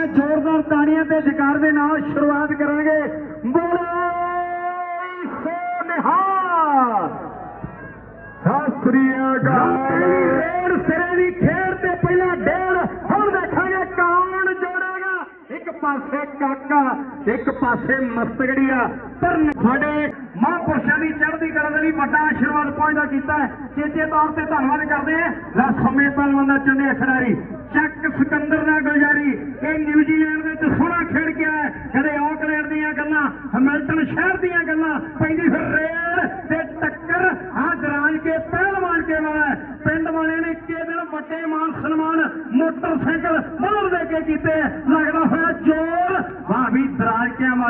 ਹੋਏ ਜ਼ੋਰਦਾਰ ਤਾੜੀਆਂ ਤੇ ਜਕਾਰ ਦੇ ਨਾਲ ਸ਼ੁਰੂਆਤ ਕਰਾਂਗੇ। ਬੋਲੇ ਸੋ ਨਿਹਾਲ। ਸਤਿ ਸ੍ਰੀ ਅਕਾਲ। ਰੇਡ ਸਿਰੇ ਦੀ ਖੇਡ ਤੇ ਪਹਿਲਾਂ ਡੇਢ ਹੁਣ ਦੇਖਾਂਗੇ ਕੌਣ ਜੋੜੇਗਾ। ਇੱਕ ਪਾਸੇ ਕਾਕਾ, ਇੱਕ ਪਾਸੇ ਮਸਤਗੜੀਆ। ਪਰ ਸਾਡੇ ਮਹਾਂਪੁਰਸ਼ਾਂ ਦੀ ਚੜ੍ਹਦੀ ਕਰਨ ਦੇ ਲਈ ਵੱਡਾ ਆਸ਼ੀਰਵਾਦ ਪਹੁੰਚਦਾ ਕੀਤਾ ਚੇਤੇ ਤੌਰ ਤੇ ਧੰਨਵਾਦ ਕਰਦੇ ਹਾਂ ਲੈ ਸਮੇਂ ਪਹਿਲਵਾਨ ਦਾ ਚੁਣਿਆ ਖਿਡਾਰੀ, ਚੱਕ ਸਿਕੰਦਰ ਦਾ ਗੁਲਜਾਰੀ। ਇਹ ਨਿਊਜ਼ੀਲੈਂਡ ਵਿੱਚ ਸੋਹਣਾ ਖੇਡ ਕੇ ਆਇਆ ਕਦੇ ਆਕਲੈਂਡ ਦੀਆਂ ਗੱਲਾਂ ਹੈਮਿਲਟਨ ਸ਼ਹਿਰ ਦੀਆਂ ਗੱਲਾਂ, ਪੈਂਦੀ ਫਿਰ ਰੇਲ ਤੇ ਟੱਕਰ। ਆ ਦਰਾਜ ਕੇ ਪਹਿਲਵਾਨ ਕੇ ਵਾਲਾ ਪਿੰਡ ਵਾਲਿਆਂ ਨੇ ਇੱਕੇ ਦਿਨ ਵੱਡੇ ਮਾਨ ਸਨਮਾਨ ਮੋਟਰਸਾਈਕਲ ਬਦਲ ਦੇ ਕੇ ਕੀਤੇ। ਲੱਗਦਾ ਹੋਇਆ ਜ਼ੋਰ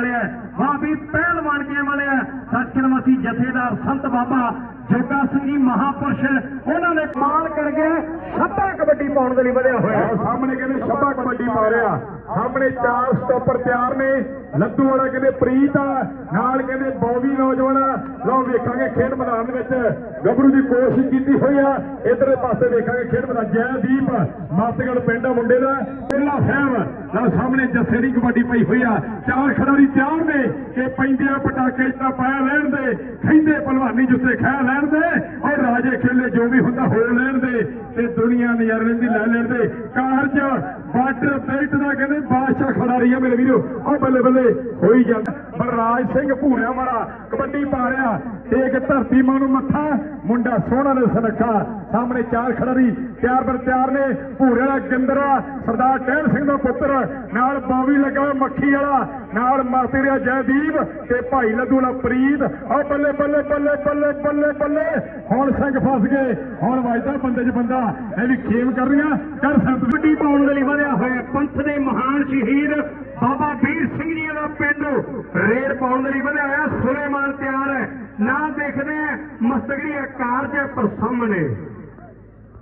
ਦਰਾਜ ਕੇ ਵਾਲੇ ਹੈ। ਵਾਹ ਵੀ ਪਹਿਲਵਾਨ ਕੇ ਵਾਲੇ ਹੈ? ਸੱਚਖੰਡਵਾਸੀ ਜਥੇਦਾਰ ਸੰਤ ਬਾਬਾ ਜੋਗਾ ਸਿੰਘ ਜੀ ਮਹਾਪੁਰਸ਼ ਉਹਨਾਂ ਨੇ ਕਮਾਲ ਕਰ ਗਏ ਸੱਤਾ ਕਬੱਡੀ ਪਾਉਣ ਦੇ ਲਈ ਵਧਿਆ ਹੋਇਆ ਸਾਹਮਣੇ ਕਹਿੰਦੇ ਸ਼ੱਬਾ ਕਬੱਡੀ ਪਾ ਰਿਹਾ। ਸਾਹਮਣੇ ਚਾਰ ਸਟਾਪਰ ਤਿਆਰ ਨੇ। ਲੱਦੂ ਵਾਲਾ ਕਹਿੰਦੇ ਪ੍ਰੀਤ ਆ, ਨਾਲ ਕਹਿੰਦੇ ਬੌਬੀ ਨੌਜਵਾਨ ਆ। ਲਓ, ਵੇਖਾਂਗੇ ਖੇਡ ਮੈਦਾਨ ਦੇ ਵਿੱਚ। ਗੱਭਰੂ ਦੀ ਕੋਸ਼ਿਸ਼ ਕੀਤੀ ਹੋਈ ਆ। ਇਧਰਲੇ ਪਾਸੇ ਵੇਖਾਂਗੇ ਖੇਡ ਮੈਦਾਨ। ਜੈਦੀਪ, ਮਾਤਗੜ ਪਿੰਡ ਮੁੰਡੇ ਦਾ। ਪਹਿਲਾ ਸਾਹਿਬ ਨਾਲ ਸਾਹਮਣੇ ਜੱਸੇ ਦੀ ਕਬੱਡੀ ਪਈ ਹੋਈ ਆ। ਚਾਰ ਖਿਡਾਰੀ ਤਿਆਰ ਨੇ ਕਿ ਪੈਂਦਿਆਂ ਪਟਾਕੇ ਤਾਂ ਪਾਇਆ ਲੈਣ ਦੇ, ਖੈਂਦੇ ਭਲਵਾਨੀ ਜੁੱਸੇ ਖਾ ਲੈਣ ਦੇ ਔਰ ਰਾਜੇ ਖੇਲੇ ਜੋ ਵੀ ਹੁੰਦਾ ਹੋ ਲੈਣ ਦੇ ਤੇ ਦੁਨੀਆ ਨਜ਼ਾਰੇ ਦੀ ਲੈ ਲੈਣ ਦੇ। ਕਾਰਜ ਬਾਰਡਰ ਬੈਲਟ ਦਾ ਕਹਿੰਦੇ ਬਾਦਸ਼ਾਹ ਖਿਡਾਰੀ ਆ ਮੇਰੇ ਵੀਰੋ। ਉਹ ਬੱਲੇ ਬੱਲੇ ਹੋਈ ਜਾਂਦਾ। ਬਲਰਾਜ ਸਿੰਘ ਭੂਰਿਆ ਵਾਲਾ ਕਬੱਡੀ ਪਾ ਰਿਹਾ। ਇੱਕ ਧਰਤੀ ਮਾਂ ਨੂੰ ਮੱਥਾ, ਮੁੰਡਾ ਸੋਹਣਾ ਨੇ ਸੁਨੱਖਾ। ਸਾਹਮਣੇ ਚਾਰ ਖਿਡਾਰੀ ਤਿਆਰ ਬਰ ਤਿਆਰ ਨੇ ਭੂਰੇ ਵਾਲਾ ਗਿੰਦਰਾ। ਸਰਦਾਰ ਟਹਿਲ ਸਿੰਘ ਦਾ ਪੁੱਤਰ। ਨਾਲ ਬੌਵੀ ਲੱਗਾ ਮੱਖੀ ਵਾਲਾ। ਨਾਲ ਮਾਤੇਰਿਆ ਜੈਦੀਪ ਤੇ ਭਾਈ ਲੱਦੂ ਵਾਲਾ ਪ੍ਰੀਤ। ਉਹ ਬੱਲੇ ਬੱਲੇ ਬੱਲੇ ਬੱਲੇ ਬੱਲੇ ਬੱਲੇ। ਹੁਣ ਸਿੰਘ ਫਸ ਗਏ। ਹੁਣ ਵੱਜਦਾ ਬੰਦੇ 'ਚ ਬੰਦਾ। ਇਹ ਵੀ ਖੇਮ ਕਰ ਰਹੀਆਂ। ਕਰ ਸੰਤ ਕਬੱਡੀ ਪਾਉਣ ਦੇ ਲਈ ਵਧਿਆ ਹੋਇਆ ਪੰਥ ਦੇ ਮਹਾਨ ਸ਼ਹੀਦ ਬਾਬਾ ਵੀਰ ਸਿੰਘ ਜੀ ਦਾ ਪਿੰਡ ਰੇਡ ਪਾਉਣ ਦੇ ਲਈ ਵਧਿਆ ਹੋਇਆ, ਸੁਲੇਮਾਨ ਤਿਆਰ ਹੈ। ਨਾ ਦੇਖਦੇ ਆ ਮਸਤਗੜੀ ਕਾਰਜ ਹੈ ਪਰ ਸਾਹਮਣੇ।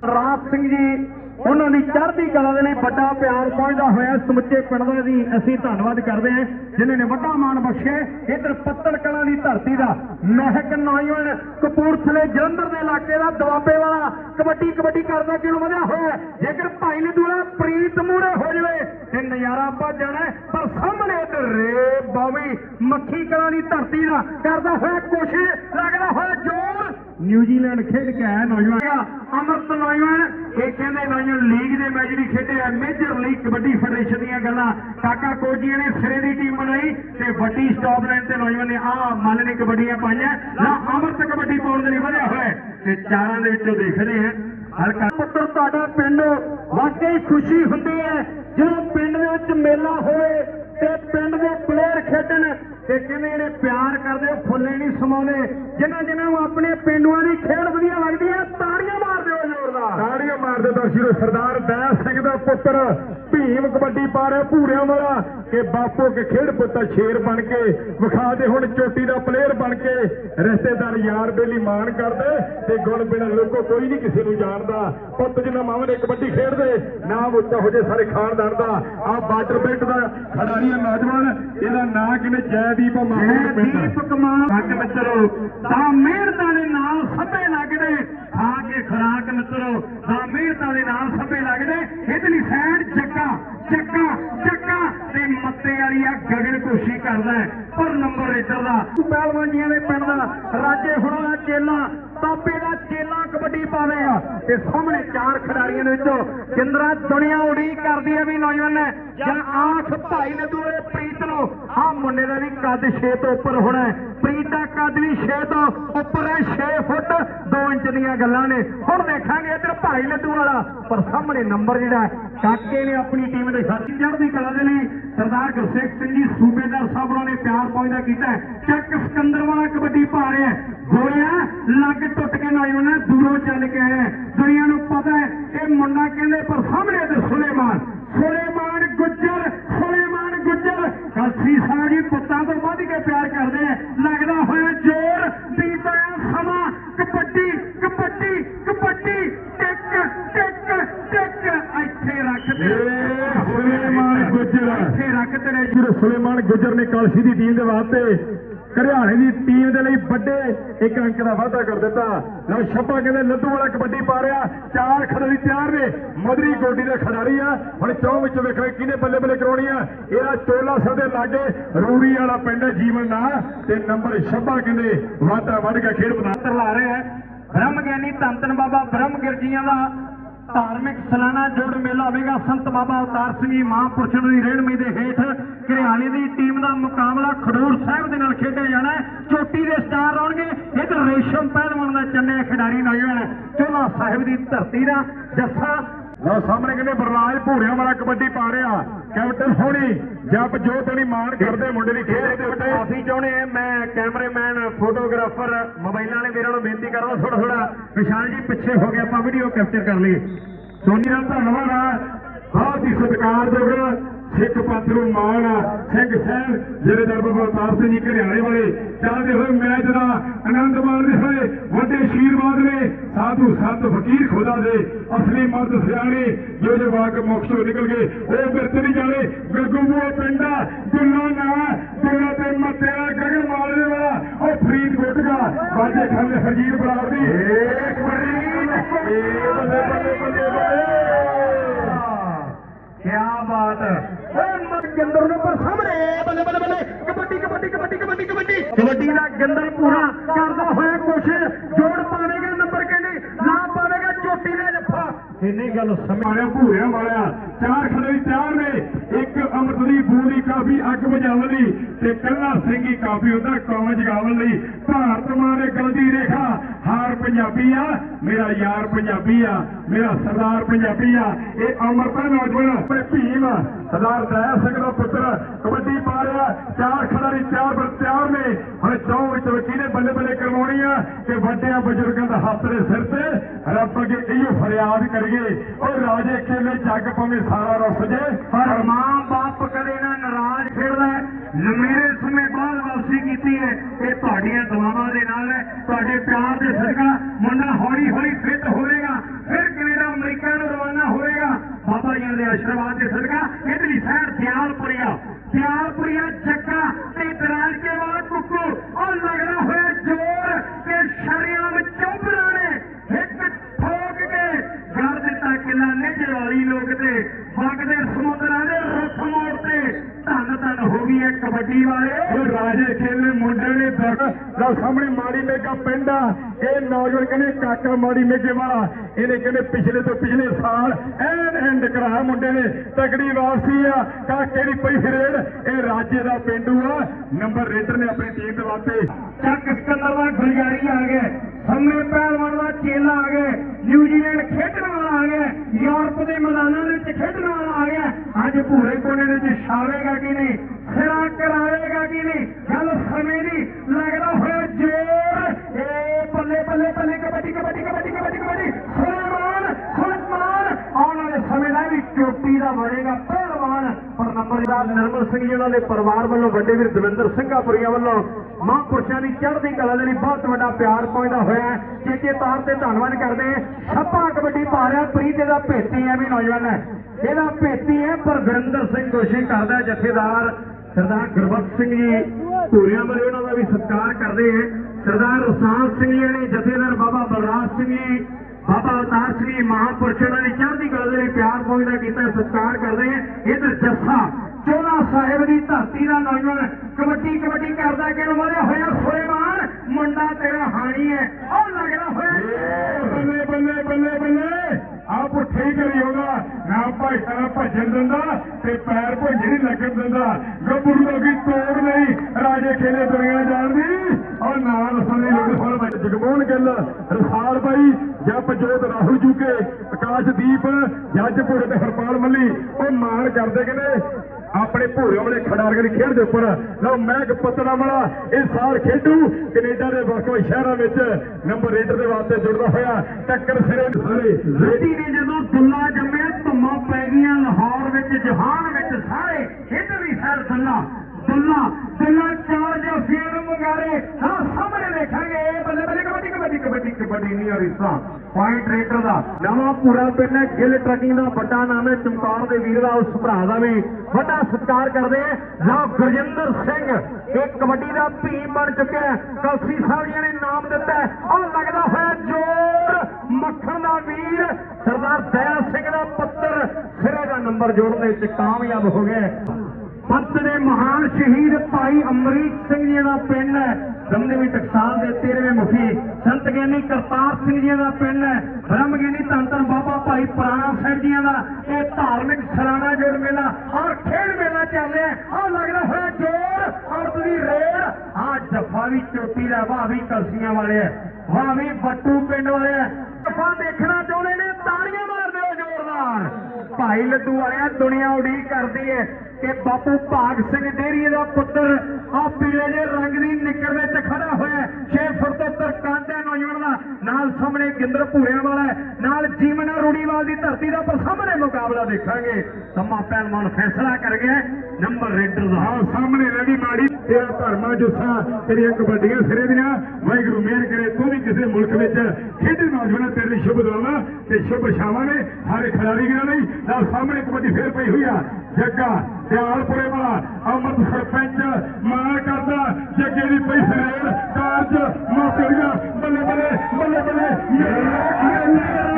ਰਾਜ ਸਿੰਘ ਜੀ ਉਹਨਾਂ ਦੀ ਚੜ੍ਹਦੀ ਕਲਾ ਦੇ ਲਈ ਵੱਡਾ ਪਿਆਰ ਪਹੁੰਚਦਾ ਹੋਇਆ ਸਮੁੱਚੇ ਪਿੰਡ ਦਾ ਦੀ ਅਸੀਂ ਧੰਨਵਾਦ ਕਰਦੇ ਹਾਂ, ਜਿਨ੍ਹਾਂ ਨੇ ਵੱਡਾ ਮਾਣ ਬਖਸ਼ਿਆ ਇਧਰ ਪੱਤਣ ਕਲਾ ਦੀ ਧਰਤੀ ਦਾ ਮਹਿਕ ਨੌਜਵਾਨ ਕਪੂਰਥਲੇ ਜਲੰਧਰ ਦੇ ਇਲਾਕੇ ਦਾ ਦਵਾਬੇ ਵਾਲਾ ਕਬੱਡੀ ਕਬੱਡੀ ਕਰਦਾ ਕਿਉਂ ਵਧਿਆ ਹੋਇਆ? ਜੇਕਰ ਭਾਈ ਨੇ ਪ੍ਰੀਤ ਮੂਰੇ ਹੋ ਜਵੇ ਤੇ ਨਜ਼ਾਰਾ ਭੱਜ ਜਾਣਾ ਪਰ ਸਾਹਮਣੇ ਇਧਰ ਰੇ ਬਾਵੀ ਮੱਖੀ ਕਲਾ ਦੀ ਧਰਤੀ ਦਾ ਕਰਦਾ ਹੋਇਆ ਕੋਸ਼ਿਸ਼ ਲੱਗਦਾ ਹੋਇਆ ਜ਼ੋਰ। ਨਿਊਜ਼ੀਲੈਂਡ ਖੇਡ ਕੇ ਆਇਆ ਨੌਜਵਾਨ। ਅਮਰਤ ਨੌਜਵਾਨ, ਇਹ ਕਹਿੰਦੇ ਨੌਜਵਾਨ ਲੀਗ ਦੇ ਮੈਚ ਵੀ ਖੇਡੇ ਆ। ਮੇਜਰ ਲੀਗ ਕਬੱਡੀ ਫੈਡਰੇਸ਼ਨ ਦੀਆਂ ਗੱਲਾਂ। ਕਾਕਾ ਕੋਜੀਆਂ ਨੇ ਸਿਰੇ ਦੀ ਟੀਮ ਬਣਾਈ ਤੇ ਵੱਡੀ ਸਟਾਪ ਲਾਈਨ ਤੇ ਨੌਜਵਾਨ ਨੇ ਆ ਮੱਲ ਨੇ ਕਬੱਡੀਆਂ ਪਾਈਆਂ। ਨਾ ਅਮਰਤ ਕਬੱਡੀ ਪਾਉਣ ਦੇ ਲਈ ਵਧਿਆ ਹੋਇਆ ਤੇ ਚਾਰਾਂ ਦੇ ਵਿੱਚੋਂ ਦੇਖਦੇ ਆ ਹਲਕਾ ਪੁੱਤਰ ਤੁਹਾਡਾ ਪਿੰਡ ਵਾਕਈ ਖੁਸ਼ੀ ਹੁੰਦੀ ਹੈ। ਜਦੋਂ ਪਿੰਡ ਦੇ ਵਿੱਚ ਮੇਲਾ ਹੋਵੇ ਤੇ ਪਿੰਡ ਦੇ ਪਲੇਅਰ ਖੇਡਣ ਤੇ ਕਹਿੰਦੇ ਜਿਹੜੇ ਪਿਆਰ ਕਰਦੇ ਉਹ ਫੁੱਲੇ ਨਹੀਂ ਸਮਾਉਂਦੇ। ਜਿਨ੍ਹਾਂ ਜਿਨ੍ਹਾਂ ਨੂੰ ਆਪਣੇ ਪਿੰਡੂਆਂ ਦੀ ਖੇਡ ਵਧੀਆ ਲੱਗਦੀ ਹੈ, ਤਾੜੀਆਂ ਮਾਰ ਦਿਓ ਜ਼ੋਰਦਾਰ। ਤਾੜੀਆਂ ਮਾਰਦੇ ਦਰਸ਼ਕੋ ਸਰਦਾਰ ਦਇਆ ਸਿੰਘ ਪੁੱਤਰ ਭੀਮ ਕਬੱਡੀ ਪਾ ਰਿਹਾ ਭੂਰਿਆਂ ਵਾਲਾ ਕਿ ਬਾਪੂ ਕੇ ਖੇਡ ਪੁੱਤਰ ਸ਼ੇਰ ਬਣ ਕੇ ਵਿਖਾ ਦੇ ਹੁਣ ਚੋਟੀ ਦਾ ਪਲੇਅਰ ਬਣ ਕੇ ਰਿਸ਼ਤੇਦਾਰ ਯਾਰ ਬੇਲੀ ਮਾਣ ਕਰਦੇ ਤੇ ਗੁਣ ਬਿਨਾ ਲੋਕੋ ਕੋਈ ਨਹੀਂ ਕਿਸੇ ਨੂੰ ਜਾਣਦਾ। ਪੁੱਤ ਜਿੰਨਾ ਮਾਵਾਂ ਨੇ ਕਬੱਡੀ ਖੇਡਦੇ ਨਾਮ ਉੱਚਾ ਹੋ ਜੇ ਸਾਰੇ ਖਾਨਦਾਨ ਦਾ। ਆ ਬਾਰਡਰ ਬੈਲਟ ਦਾ ਖਿਡਾਰੀ ਨੌਜਵਾਨ ਇਹਦਾ ਨਾਂ ਕਿਨੇ ਜੈਦੀਪ ਮਾਹੌਲ ਪਿੰਡ। ਦੀਪ ਕਮਾਲ ਹੱਕ ਮਿੱਤਰੋ ਤਾਂ ਮਿਹਨਤਾਂ ਦੇ ਨਾਲ ਸਭੇ ਲੱਗਦੇ। ਖਾ ਕੇ ਖੁਰਾਕ ਮਿੱਤਰੋ ਤਾਂ ਮਿਹਨਤਾਂ ਦੇ ਨਾਲ ਸਭੇ ਲੱਗਦੇ, ਇਹਦੇ ਲਈ ਚੱਕਾ ਚੱਕਾ ਚੱਕਾ। ਤੇ ਮੱਤੇ ਵਾਲੀ ਆ, ਗਗਨ ਕੋਸ਼ੀ ਕਰਦਾ ਪਰ ਨੰਬਰ ਇੱਧਰ ਦਾ। ਪਹਿਲਵਾਨੀਆਂ ਦੇ ਪਿੰਡ ਦਾ, ਰਾਜੇ ਹੁਣਾਂ ਦਾ ਚੇਲਾ ਤਾਪੇ ਦਾ ਚੇਲਾ ਕਬੱਡੀ ਪਾਵੇਗਾ ਤੇ ਸਾਹਮਣੇ ਚਾਰ ਖਿਡਾਰੀਆਂ ਦੇ ਵਿੱਚੋਂ ਜਿੰਦਰਾ ਦੁਨੀਆ ਉਡੀਕ ਕਰਦੀ ਹੈ ਵੀ ਨੌਜਵਾਨ ਨੇ ਜਾਂ ਆਖ ਭਾਈ ਨੇ ਦੂਰੇ ਪ੍ਰੀਤ ਨੂੰ, ਆ ਮੁੰਡੇ ਦਾ ਵੀ ਕੱਦ 6 ਤੋਂ ਉੱਪਰ ਹੋਣਾ ਪ੍ਰੀਤ ਦਾ ਕੱਦ ਵੀ 6 ਤੋਂ ਉੱਪਰ ਹੈ 6 ਫੁੱਟ 2 ਇੰਚ ਦੀਆਂ ਗੱਲਾਂ ਨੇ। ਹੁਣ ਦੇਖਾਂਗੇ ਇੱਧਰ ਭਾਈ ਲੱਡੂ ਵਾਲਾ। ਪਰ ਸਾਹਮਣੇ ਨੰਬਰ ਜਿਹੜਾ ਕਾਕੇ ਨੇ ਆਪਣੀ ਟੀਮ ਦੇ ਸਾਥੀ ਚੜ੍ਹਦੀ ਕਲਾ ਦੇ ਲਈ ਸਰਦਾਰ ਗੁਰਸੇਖ ਸਿੰਘ ਜੀ ਸੂਬੇਦਾਰ ਸਾਹਿਬ ਉਹਨਾਂ ਨੇ ਪਿਆਰ ਪਹੁੰਚਦਾ ਕੀਤਾ ਚੱਕ ਸਿਕੰਦਰ ਵਾਲਾ ਕਬੱਡੀ ਪਾ ਰਿਹਾ ਹੈ। ਲੱਗ ਟੁੱਟ ਕੇ ਨੌਜਵਾਨ ਦੂਰੋਂ ਚੱਲ ਕੇ ਆਇਆ ਹੈ। ਦੁਨੀਆ ਨੂੰ ਪਤਾ ਹੈ, ਇਹ ਮੁੰਡਾ ਕਹਿੰਦੇ ਪਰ ਸਾਹਮਣੇ ਤੇ ਸੁਲੇਮਾਨ। ਸੁਲੇਮਾਨ ਗੁੱਜਰ ਸੁਲੇਮਾਨ ਗੁੱਜਰ। ਕਲਸੀ ਸਾਹਿਬ ਜੀ ਪੁੱਤਾਂ ਤੋਂ ਵੱਧ ਕੇ ਪਿਆਰ ਕਰਦੇ ਆ ਲੱਗਦਾ ਹੋਇਆ ਜ਼ੋਰ ਬੀਤਦਾ ਸਮਾਂ। ਕਬੱਡੀ ਕਬੱਡੀ ਕਬੱਡੀ। ਟਿਕ ਟਿਕ ਟਿਕ। ਇੱਥੇ ਰੱਖਦੇ ਦੇ ਏ ਸੁਲੇਮਾਨ ਗੁੱਜਰ ਇੱਥੇ ਰੱਖ ਤੇਰੇ ਵੀਰ ਸੁਲੇਮਾਨ ਗੁੱਜਰ ਨੇ ਕਲਸੀ ਦੀ ਟੀਮ ਦੇ ਵਾਸਤੇ ਘਰਿਆਣੇ ਦੀ ਟੀਮ ਦੇ ਲਈ ਵੱਡੇ ਇੱਕ ਅੰਕ ਦਾ ਵਾਅਦਾ ਕਰ ਦਿੱਤਾ। ਲਓ ਛੱਪਾ ਕਹਿੰਦੇ ਲੱਡੂ ਵਾਲਾ ਕਬੱਡੀ ਪਾ ਰਿਹਾ। ਚਾਰ ਖਿਡਾਰੀ ਤਿਆਰ ਨੇ। ਮਧਰੀ ਗੋਡੀ ਦੇ ਖਿਡਾਰੀ ਆ। ਹੁਣ ਚੌਂ ਵਿੱਚ ਵੇਖੋ ਕਿਹਨੇ ਬੱਲੇ ਬੱਲੇ ਕਰਾਉਣੀ ਆ। ਇਹਦਾ ਚੋਲਾ ਸਾਹਿਬ ਦੇ ਲਾਗੇ ਰੂੜੀ ਵਾਲਾ ਪਿੰਡ ਹੈ ਜੀਵਨ ਦਾ। ਤੇ ਨੰਬਰ ਛੱਪਾ ਕਹਿੰਦੇ ਵਾਧਾ ਵੱਢ ਕੇ ਖੇਡ ਬਣਾ ਤਰਲਾ ਰਿਹਾ ਹੈ। ਬ੍ਰਹਮ ਗਿਆਨੀ ਧੰਨ ਧੰਨ ਬਾਬਾ ਬ੍ਰਹਮ ਗਿਰਜੀਆਂ ਦਾ ਧਾਰਮਿਕ ਸਾਲਾਨਾ ਜੋੜ ਮੇਲਾ ਹੋਵੇਗਾ ਸੰਤ ਬਾਬਾ ਅਵਤਾਰ ਸਿੰਘ ਜੀ ਮਹਾਂਪੁਰਸ਼ ਦੀ ਰਹਿਨਮਈ ਦੇ ਹੇਠ ਘਰਿਆਣੇ ਦੀ ਟੀਮ ਦਾ ਮੁਕਾਬਲਾ ਖਡੂਰ ਸਾਹਿਬ ਦੇ ਨਾਲ ਖੇਡਿਆ ਜਾਣਾ ਚੋਟੀ ਦੇ ਸਟਾਰ ਆਉਣਗੇ। ਇਧਰ ਰੇਸ਼ਮ ਪਹਿਲਵਾਨ ਦਾ ਚੰਨੇ ਖਿਡਾਰੀ ਨੌਜਵਾਨ ਚੋਲਾ ਸਾਹਿਬ ਦੀ ਧਰਤੀ ਦਾ ਜੱਸਾ ਲਓ ਸਾਹਮਣੇ ਕਹਿੰਦੇ ਬਰਨਾਜ ਭੂੜਿਆਂ ਵਾਲਾ ਕਬੱਡੀ ਪਾ ਰਿਹਾ। ਕੈਪਟਨ ਹੋਣੀ, ਜਪ ਜੋਤ ਹੋਣੀ ਮਾਣ ਕਰਦੇ ਮੁੰਡੇ ਦੀ ਖੇਡ ਦੇ ਉੱਤੇ। ਕਾਫੀ ਚਾਹੁੰਦੇ ਆ, ਮੈਂ ਕੈਮਰਾਮੈਨ, ਫੋਟੋਗ੍ਰਾਫਰ, ਮੋਬਾਈਲਾਂ ਵਾਲੇ ਵੀਰਾਂ ਨੂੰ ਬੇਨਤੀ ਕਰਦਾ ਥੋੜਾ ਥੋੜਾ ਵਿਸ਼ਾਲ ਜੀ ਪਿੱਛੇ ਹੋ ਗਿਆ ਆਪਾਂ ਵੀਡੀਓ ਕੈਪਚਰ ਕਰ ਲਈਏ। ਸੋਨੀ ਦਾ ਧੰਨਵਾਦ ਆ। ਬਹੁਤ ਹੀ ਸਤਿਕਾਰਯੋਗ ਸਿੱਖ ਪੰਥ ਨੂੰ ਮਾਣ ਆ। ਸਿੰਘ ਸਾਹਿਬ ਜਿਹੜੇ ਦਰਬਾਰ ਅਵਤਾਰ ਸਿੰਘ ਜੀ ਘਰਿਆਣੇ ਵਾਲੇ ਚੱਲਦੇ ਹੋਏ ਮੈਚ ਦਾ ਆਨੰਦ ਮਾਣਦੇ ਹੋਏ ਵੱਡੇ ਆਸ਼ੀਰਵਾਦ ਨੇ ਸਾਧੂ ਸੰਤ ਫਕੀਰ ਖੁਦਾ ਦੇ ਅਸਲੀ ਮਰਦ ਸਿਆਣੇ ਜੋ ਜੋ ਵਾਕ ਮੁਖ ਨਿਕਲ ਗਏ ਉਹ ਬਿਰਤ ਨਹੀਂ ਜਾਣੇ। ਗੱਗੂਬੂਆ ਪਿੰਡਾ ਦੁੱਲਾ ਨਾ ਦੁੱਲਾ ਤੇ ਮੱਤਿਆ ਗਗਨ ਮਾਲਵੇ ਵਾਲਾ ਉਹ ਫਰੀਦਕੋਟ ਦਾ ਬਾਜੇ ਖਾਨੇ ਹਰਜੀਤ ਬਰਾੜ ਦੀ। ਏ ਬੱਲੇ ਬੱਲੇ ਬੱਲੇ ਬੱਲੇ ਕੀ ਬਾਤ। ਓਏ ਗੰਦਰ ਨੂੰ ਪਰ ਸਾਹਮਣੇ ਬੱਲੇ ਬੱਲੇ ਬੱਲੇ। ਕਬੱਡੀ ਕਬੱਡੀ ਕਬੱਡੀ ਕਬੱਡੀ ਕਬੱਡੀ। ਕਬੱਡੀ ਦਾ ਗੰਦਰ ਪੂਰਾ ਕਰਦਾ ਹੋਇਆ ਕੋਸ਼ਿਸ਼ ਜੋੜ ਪਾਵੇਗਾ, ਨੰਬਰ ਕਹਿੰਦੇ, ਨਾ ਪਾਵੇਗਾ, ਚੋਟੀ ਦੇ ਜੱਫਾ। ਇੰਨੀ ਗੱਲ ਸਮਝਾਇਆ ਭੂਰਿਆਂ ਵਾਲਿਆ। ਚਾਰ ਖੜੇ ਤਿਆਰ ਨੇ। ਇੱਕ ਅੰਮ੍ਰਿਤ ਦੀ ਬੂੰਦੀ ਕਾਫੀ ਅੱਗ ਬੁਝਾਉਣ ਲਈ ਤੇ ਕੱਲਾ ਸਿੰਘ ਹੀ ਕਾਫੀ ਉਹਦਾ ਕੌਮ ਜਗਾਉਣ ਲਈ। ਭਾਰਤ ਮਾਂ ਦੇ ਗਲ ਦੀ ਰੇਖਾ। ਹਾਰ ਪੰਜਾਬੀ ਆ, ਮੇਰਾ ਯਾਰ ਪੰਜਾਬੀ ਆ, ਮੇਰਾ ਸਰਦਾਰ ਪੰਜਾਬੀ ਆ, ਇਹ ਅਮਰਤਾ ਨੌਜਵਾਨ ਆਪਣੇ ਭੀਮ ਸਰਦਾਰ ਦਇਆ ਸਿੰਘ ਦਾ ਪੁੱਤਰ ਕਬੱਡੀ ਪਾ ਰਿਹਾ, ਚਾਰ ਖਿਡਾਰੀ ਤਿਆਰ ਪਰ ਤਿਆਰ ਨੇ। ਹੁਣ ਚੌਂ ਵਿੱਚ ਵਕੀਲੇ ਬੱਲੇ ਬੱਲੇ ਕਰਵਾਉਣੀ ਆ ਤੇ ਵੱਡਿਆਂ ਬਜ਼ੁਰਗਾਂ ਦਾ ਹੱਥ ਦੇ ਸਿਰ ਤੇ ਰੱਬ ਅੱਗੇ ਇਹੋ ਫਰਿਆਦ ਕਰੀਏ। ਉਹ ਰਾਜੇ ਖੇਲੇ ਜੱਗ ਭਾਵੇਂ ਸਾਰਾ ਰੁੱਸ ਜੇ, ਪਰ ਮਾਂ ਬਾਪ ਕਦੇ ਨਾ ਨਾਰਾਜ਼ ਖੇਡਦਾ ਮੇਰੇ ਸਮੇਂ ਬਾਅਦ ਵਾਪਸੀ ਕੀਤੀ ਹੈ। ਇਹ ਤੁਹਾਡੀਆਂ ਦੁਆਵਾਂ ਦੇ ਨਾਲ ਹੈ। ਤੁਹਾਡੇ ਪਿਆਰ ਦੇ ਸਦਕਾ ਮੁੰਡਾ ਹੌਲੀ ਹੌਲੀ ਫਿੱਟ ਹੋਵੇਗਾ ਫਿਰ ਕੈਨੇਡਾ ਅਮਰੀਕਾ ਨੂੰ ਰਵਾਨਾ ਹੋਵੇਗਾ ਬਾਬਾ ਜੀ ਦੇ ਆਸ਼ੀਰਵਾਦ ਦੇ ਸਦਕਾ ਇਧਰਲੀ ਸਾਈਡ ਦਿਆਲਪੁਰੀਆ ਦਿਆਲਪੁਰੀਆ ਚੱਕਾ ਤੇ ਦਰਾਜ ਕੇ ਬਾਅਦ ਕੁੱਕੂ ਉਹ ਲੱਗਦਾ ਹੋਇਆ ਜ਼ੋਰ ਕਿ ਸ਼ਰਿਆਮ ਚੋਬਰਾਂ ਨੇ ਇੱਕ ਠੋਕ ਕੇ ਗੜ ਦਿੱਤਾ ਕਿਲਾ ਨਿੱਜੇ ਵਾਲੀ ਲੋਕ ਤੇ ਵਗਦੇ ਸਮੁੰਦਰਾਂ ਦੇ ਰੁੱਖ ਮੋੜ ਤੇ ਧੰਨ ਧੰਨ ਹੋ ਗਈ ਹੈ ਕਬੱਡੀ ਵਾਲੇ ਉਹ ਰਾਜੇ ਖੇਲੇ ਮੁੰਡੇ ਨੇ ਦਰਦ ਲਓ ਸਾਹਮਣੇ ਮਾੜੀ ਮੇਗਾ ਪਿੰਡ ਆ ਇਹ ਨੌਜਵਾਨ ਕਹਿੰਦੇ ਕਾਕਾ ਮਾੜੀ ਮੇਗੇ ਵਾਲਾ। ਇਹਨੇ ਕਹਿੰਦੇ ਪਿਛਲੇ ਤੋਂ ਪਿਛਲੇ ਸਾਲ ਐਨ ਐਂਡ ਕਰਾਇਆ ਮੁੰਡੇ ਨੇ। ਤਗੜੀ ਵਾਪਸੀ ਆ, ਕਾਕੇ ਦੀ ਪਈ ਰੇਡ। ਇਹ ਰਾਜੇ ਦਾ ਪਿੰਡੂ ਆ। ਨੰਬਰ ਰੇਡਰ ਨੇ ਆਪਣੀ ਟੀਮ ਦੇ ਵਾਸਤੇ ਚੱਕ ਸਿਕੰਦਰ ਦਾ ਗੁਲਜਾਰੀ ਆ ਗਏ ਸਾਹਮਣੇ ਪਹਿਲਵਾਨ ਦਾ ਚੇਲਾ ਆ ਗਏ ਨਿਊਜ਼ੀਲੈਂਡ ਖੇਡਣ ਵਾਲਾ ਆ ਗਿਆ। ਯੂਰਪ ਦੇ ਮੈਦਾਨਾਂ ਦੇ ਵਿੱਚ ਖੇਡਣ ਵਾਲਾ ਆ ਗਿਆ। ਅੱਜ ਭੂਰੇ ਕੋਨੇ ਦੇ ਵਿੱਚ ਛਾਵੇਗਾ ਕਿ ਨਹੀਂ ਸਿਰਾ ਕਰਾਵੇਗਾ ਕਿ ਨਹੀਂ ਗੱਲ ਸਮੇਂ ਦੀ ਲੱਗਦਾ ਹੋਇਆ ਜ਼ੋਰ ਏ ਬੱਲੇ ਬੱਲੇ ਬੱਲੇ ਕਬੱਡੀ ਕਬੱਡੀ ਕਬੱਡੀ ਕਬੱਡੀ ਕਬੱਡੀ ਸੁਲੇਮਾਨ ਸੁਲੇਮਾਨ ਆਉਣ ਵਾਲੇ ਸਮੇਂ ਦਾ ਵੀ ਚੋਟੀ ਦਾ ਬਣੇਗਾ ਪਹਿਲਵਾਨ ਪਰ ਨੰਬਰਦਾਰ ਸਿੰਘ ਜੀ ਉਹਨਾਂ ਦੇ ਪਰਿਵਾਰ ਵੱਲੋਂ, ਵੱਡੇ ਵੀਰ ਦਵਿੰਦਰ ਸਿੰਘਾਪੁਰੀਆਂ ਵੱਲੋਂ ਮਹਾਂਪੁਰਸ਼ਾਂ ਦੀ ਚੜ੍ਹਦੀ ਕਲਾ ਦੇ ਲਈ ਬਹੁਤ ਵੱਡਾ ਪਿਆਰ ਪਹੁੰਚਦਾ ਹੋਇਆ ਹੈ। ਚੇਚੇ ਤੌਰ ਤੇ ਧੰਨਵਾਦ ਕਰਦੇ ਹਾਂ। ਛੱਪਾ ਕਬੱਡੀ ਪਾ ਰਿਹਾ, ਪ੍ਰੀਤ ਇਹਦਾ ਭੇਤੀ ਹੈ ਵੀ ਨੌਜਵਾਨ ਹੈ। ਇਹਦਾ ਭੇਤੀ ਹੈ ਪਰ ਗੁਰਿੰਦਰ ਸਿੰਘ ਕੋਸ਼ਿਸ਼ ਕਰਦਾ ਜਥੇਦਾਰ ਸਰਦਾਰ ਗੁਰਬਖਸ਼ ਸਿੰਘ ਜੀ। ਧੂਰੀਆਂ ਵਾਲੇ ਉਹਨਾਂ ਦਾ ਵੀ ਸਤਿਕਾਰ ਕਰਦੇ ਹੈ। ਸਰਦਾਰ ਰਸਾਲ ਸਿੰਘ ਜੀ ਨੇ ਜਥੇਦਾਰ ਬਾਬਾ ਬਲਰਾਜ ਸਿੰਘ ਜੀ, ਬਾਬਾ ਅਵਤਾਰ ਸਿੰਘ ਜੀ ਮਹਾਂਪੁਰਸ਼ਾਂ ਦੀ ਚੜ੍ਹਦੀ ਕਲਾ ਦੇ ਲਈ ਪਿਆਰ ਪਹੁੰਚਦਾ ਕੀਤਾ, ਸਤਿਕਾਰ ਕਰਦੇ ਹੈ। ਇਧਰ ਜੱਸਾ ਸਾਹਿਬ ਦੀ ਧਰਤੀ ਦਾ ਨੌਜਵਾਨ ਕਬੱਡੀ ਕਬੱਡੀ ਕਰਦਾ ਕਿਹਨੂੰ ਵਧਿਆ ਹੋਇਆ ਸੁਲੇਮਾਨ। ਮੁੰਡਾ ਤੇਰਾ ਹਾਣੀ ਹੈ। ਉਹ ਲੱਗਦਾ ਹੋਇਆ ਬੱਲੇ ਬੱਲੇ ਬੱਲੇ ਬੱਲੇ। ਆ ਪੁੱਠੇ ਕਰੀ ਆਉਂਦਾ। ਨਾ ਭਾਈ ਸਾਰਾ ਭੱਜਣ ਦਿੰਦਾ ਤੇ ਪੈਰ ਭੁੰਜ ਨਹੀਂ ਲੱਗਣ ਦਿੰਦਾ। ਗੱਭਰੂ ਦਾ ਕੀ ਤੋੜ ਨਹੀਂ। ਰਾਜੇ ਖੇਲੇ ਦੁਨੀਆ ਜਾਣਦੀ ਉਹ ਨਾਲ ਸੰਨੀ ਲੋਕ ਫਲ ਵਿੱਚ ਜਗਮੋਹਨ ਗਿੱਲ ਰਸਾਲ ਬਾਈ ਜਪ ਜੋਤ ਰਾਹੁਲ ਜੂਕੇ ਆਕਾਸ਼ਦੀਪ ਜੱਜਪੁਰ ਤੇ ਹਰਪਾਲ ਮੱਲੀ। ਉਹ ਮਾਣ ਕਰਦੇ ਕਹਿੰਦੇ ਆਪਣੇ ਭੂਰੇ ਵਾਲੇ ਖਿਡਾਰੀਆਂ ਦੀ ਖੇਡ ਦੇ ਉੱਪਰ। ਲਓ, ਮੈਗ ਪਤਨਾ ਵਾਲਾ ਇਹ ਸਾਲ ਖੇਡੂ ਕੈਨੇਡਾ ਦੇ ਵੱਖ-ਵੱਖ ਸ਼ਹਿਰਾਂ ਵਿੱਚ ਨੰਬਰ ਰੇਡਰ ਦੇ ਵਾਸਤੇ ਜੁੜਦਾ ਹੋਇਆ। ਟੱਕਰ ਸਿਰੇ ਸਾਰੇ ਰੇਡੀ ਨੇ ਜਦੋਂ ਦੁੱਲਾ ਜੰਮਿਆ, ਧੁੰਮਾਂ ਪੈ ਗਈਆਂ, ਲਾਹੌਰ ਵਿੱਚ, ਜਹਾਨ ਵਿੱਚ ਸਾਰੇ ਖੇਡ ਵੀ ਸਰ ਦੁੱਲਾ। ਦੁੱਲਾ ਦੁੱਲਾ ਚਾਰ ਜਾਂ ਫੇਰ ਮੰਗਾਰੇ। ਹਾਂ ਸਾਹਮਣੇ ਦੇਖਾਂਗੇ ਬੱਲੇ ਬੱਲੇ ਕਬੱਡੀ ਕਬੱਡੀ ਕਬੱਡੀ ਕਬੱਡੀ ਨਹੀਂ ਹਰੀਸਾ ਪੁਆਇੰਟ ਰੇਡਰ ਦਾ ਨਵਾਂ ਪੂਰਾ ਪਿੰਡ ਹੈ। ਗਿੱਲ ਟਰੱਕਿੰਗ ਦਾ ਵੱਡਾ ਨਾਮ ਹੈ। ਚਮਕੌਰ ਦੇ ਵੀਰ ਦਾ, ਉਸ ਭਰਾ ਦਾ ਵੀ ਵੱਡਾ ਸਤਿਕਾਰ ਕਰਦੇ ਆ ਲਓ ਗੁਰਜਿੰਦਰ ਸਿੰਘ, ਇਹ ਕਬੱਡੀ ਦਾ ਭੀਮ ਬਣ ਚੁੱਕਿਆ ਹੈ। ਕਲਸੀ ਸਾਹਿਬ ਜੀ ਨੇ ਨਾਮ ਦਿੱਤਾ ਉਹ ਲੱਗਦਾ ਹੋਇਆ ਜੋਰ ਮੱਖਣ ਦਾ ਵੀਰ, ਸਰਦਾਰ ਦਇਆ ਸਿੰਘ ਦਾ ਪੁੱਤਰ ਸਿਰੇ ਦਾ ਨੰਬਰ ਜੋੜਨ ਦੇ ਵਿੱਚ ਕਾਮਯਾਬ ਹੋ ਗਿਆ ਪੰਥ ਦੇ ਮਹਾਨ ਸ਼ਹੀਦ ਭਾਈ ਅਮਰੀਕ ਸਿੰਘ ਜੀ ਦਾ ਪਿੰਡ ਹੈ। ਦਮਦਮੀ ਟਕਸਾਲ ਦੇ 13ਵੇਂ ਮੁਖੀ ਸੰਤ ਗਿਆਨੀ ਕਰਤਾਰ ਸਿੰਘ ਜੀ ਦਾ ਪਿੰਡ ਹੈ। ਬ੍ਰਹਮ ਗਿਆਨੀ ਧੰਨ ਧੰਨ ਬਾਬਾ ਭਾਈ ਪੁਰਾਣਾ ਸਾਹਿਬ ਜੀ ਦਾ ਇਹ ਧਾਰਮਿਕ ਸਲਾਨਾ ਜੋੜ ਮੇਲਾ ਔਰ ਖੇਡ ਮੇਲਾ ਚੱਲ ਰਿਹਾ ਆ ਲੱਗਦਾ ਹੋਇਆ ਜੋਰ ਔਰਤ ਦੀ ਰੇਡ। ਆ ਜਫਾ ਵੀ ਚੋਟੀ ਦਾ, ਵਾਹ ਵੀ ਕਲਸੀਆਂ ਵਾਲੇ ਹੈ। ਵਾਹ ਵੀ ਬੱਟੂ ਪਿੰਡ ਵਾਲੇ ਹੈ। ਜੱਫਾ ਦੇਖਣਾ ਚਾਹੁੰਦੇ ਨੇ, ਤਾੜੀਆਂ ਮਾਰ ਦਿਓ ਜ਼ੋਰਦਾਰ। ਭਾਈ ਲੱਡੂ ਵਾਲਿਆ, ਦੁਨੀਆ ਉਡੀਕ ਕਰਦੀ ਹੈ ਕਿ ਬਾਪੂ ਭਾਗ ਸਿੰਘ ਡੇਰੀਏ ਦਾ ਪੁੱਤਰ ਆ ਪੀਲੇ ਦੇ ਰੰਗ ਦੀ ਨਿੱਕਰ ਵਿੱਚ ਖੜਾ ਹੋਇਆ 6 ਫੁੱਟ ਤੋਂ ਉੱਤਰ ਨੌਜਵਾਨ ਦਾ ਨਾਲ ਸਾਹਮਣੇ ਗਿੰਦਰ ਭੂਰਿਆਂ ਵਾਲਾ ਨਾਲ ਜੀਵਨ ਰੂੜੀਵਾਲ ਦੀ ਧਰਤੀ ਦਾ ਪਰ ਸਾਹਮਣੇ ਮੁਕਾਬਲਾ ਦੇਖਾਂਗੇ। ਸਮਾਂ ਪਹਿਲਵਾਨ ਫੈਸਲਾ ਕਰ ਗਿਆ ਨੰਬਰ ਰੇਡਰ ਦਾ ਆਹ ਸਾਹਮਣੇ ਰਹਿ ਗਈ ਮਾੜੀ ਤੇਰਾ ਧਰਮਾ ਜੁੱਸਾ ਤੇਰੀਆਂ ਕਬੱਡੀਆਂ ਸਿਰੇ ਦੀਆਂ। ਵਾਹਿਗੁਰੂ ਮਿਹਰ ਕਰੇ, ਤੂੰ ਵੀ ਕਿਸੇ ਮੁਲਕ ਵਿੱਚ ਖੇਡੇ ਨੌਜਵਾਨ ਤੇਰੇ ਲਈ ਸ਼ੁਭ ਦੁਆਵਾਂ ਤੇ ਸ਼ੁਭ ਸ਼ਾਮਾਂ ਨੇ। ਸਾਰੇ ਖਿਡਾਰੀ ਵੀਰਾਂ ਲਈ ਨਾਲ ਸਾਹਮਣੇ ਕਬੱਡੀ ਫੇਰ ਪਈ ਹੋਈ ਆ। ਜੱਗਾ ਦਿਆਲਪੁਰੇ ਵਾਲਾ ਅਮਰਤ ਸਰਪੰਚ ਮਾਰ ਕਰਦਾ ਜੱਗੇ ਦੀ ਪਈ ਸਰੇੜ ਕਾਰਜ ਮੌਕੜੀਆਂ ਬੱਲੇ ਬੱਲੇ ਬੱਲੇ ਬੱਲੇ ਮੇਰਾ ਮੇਰਾ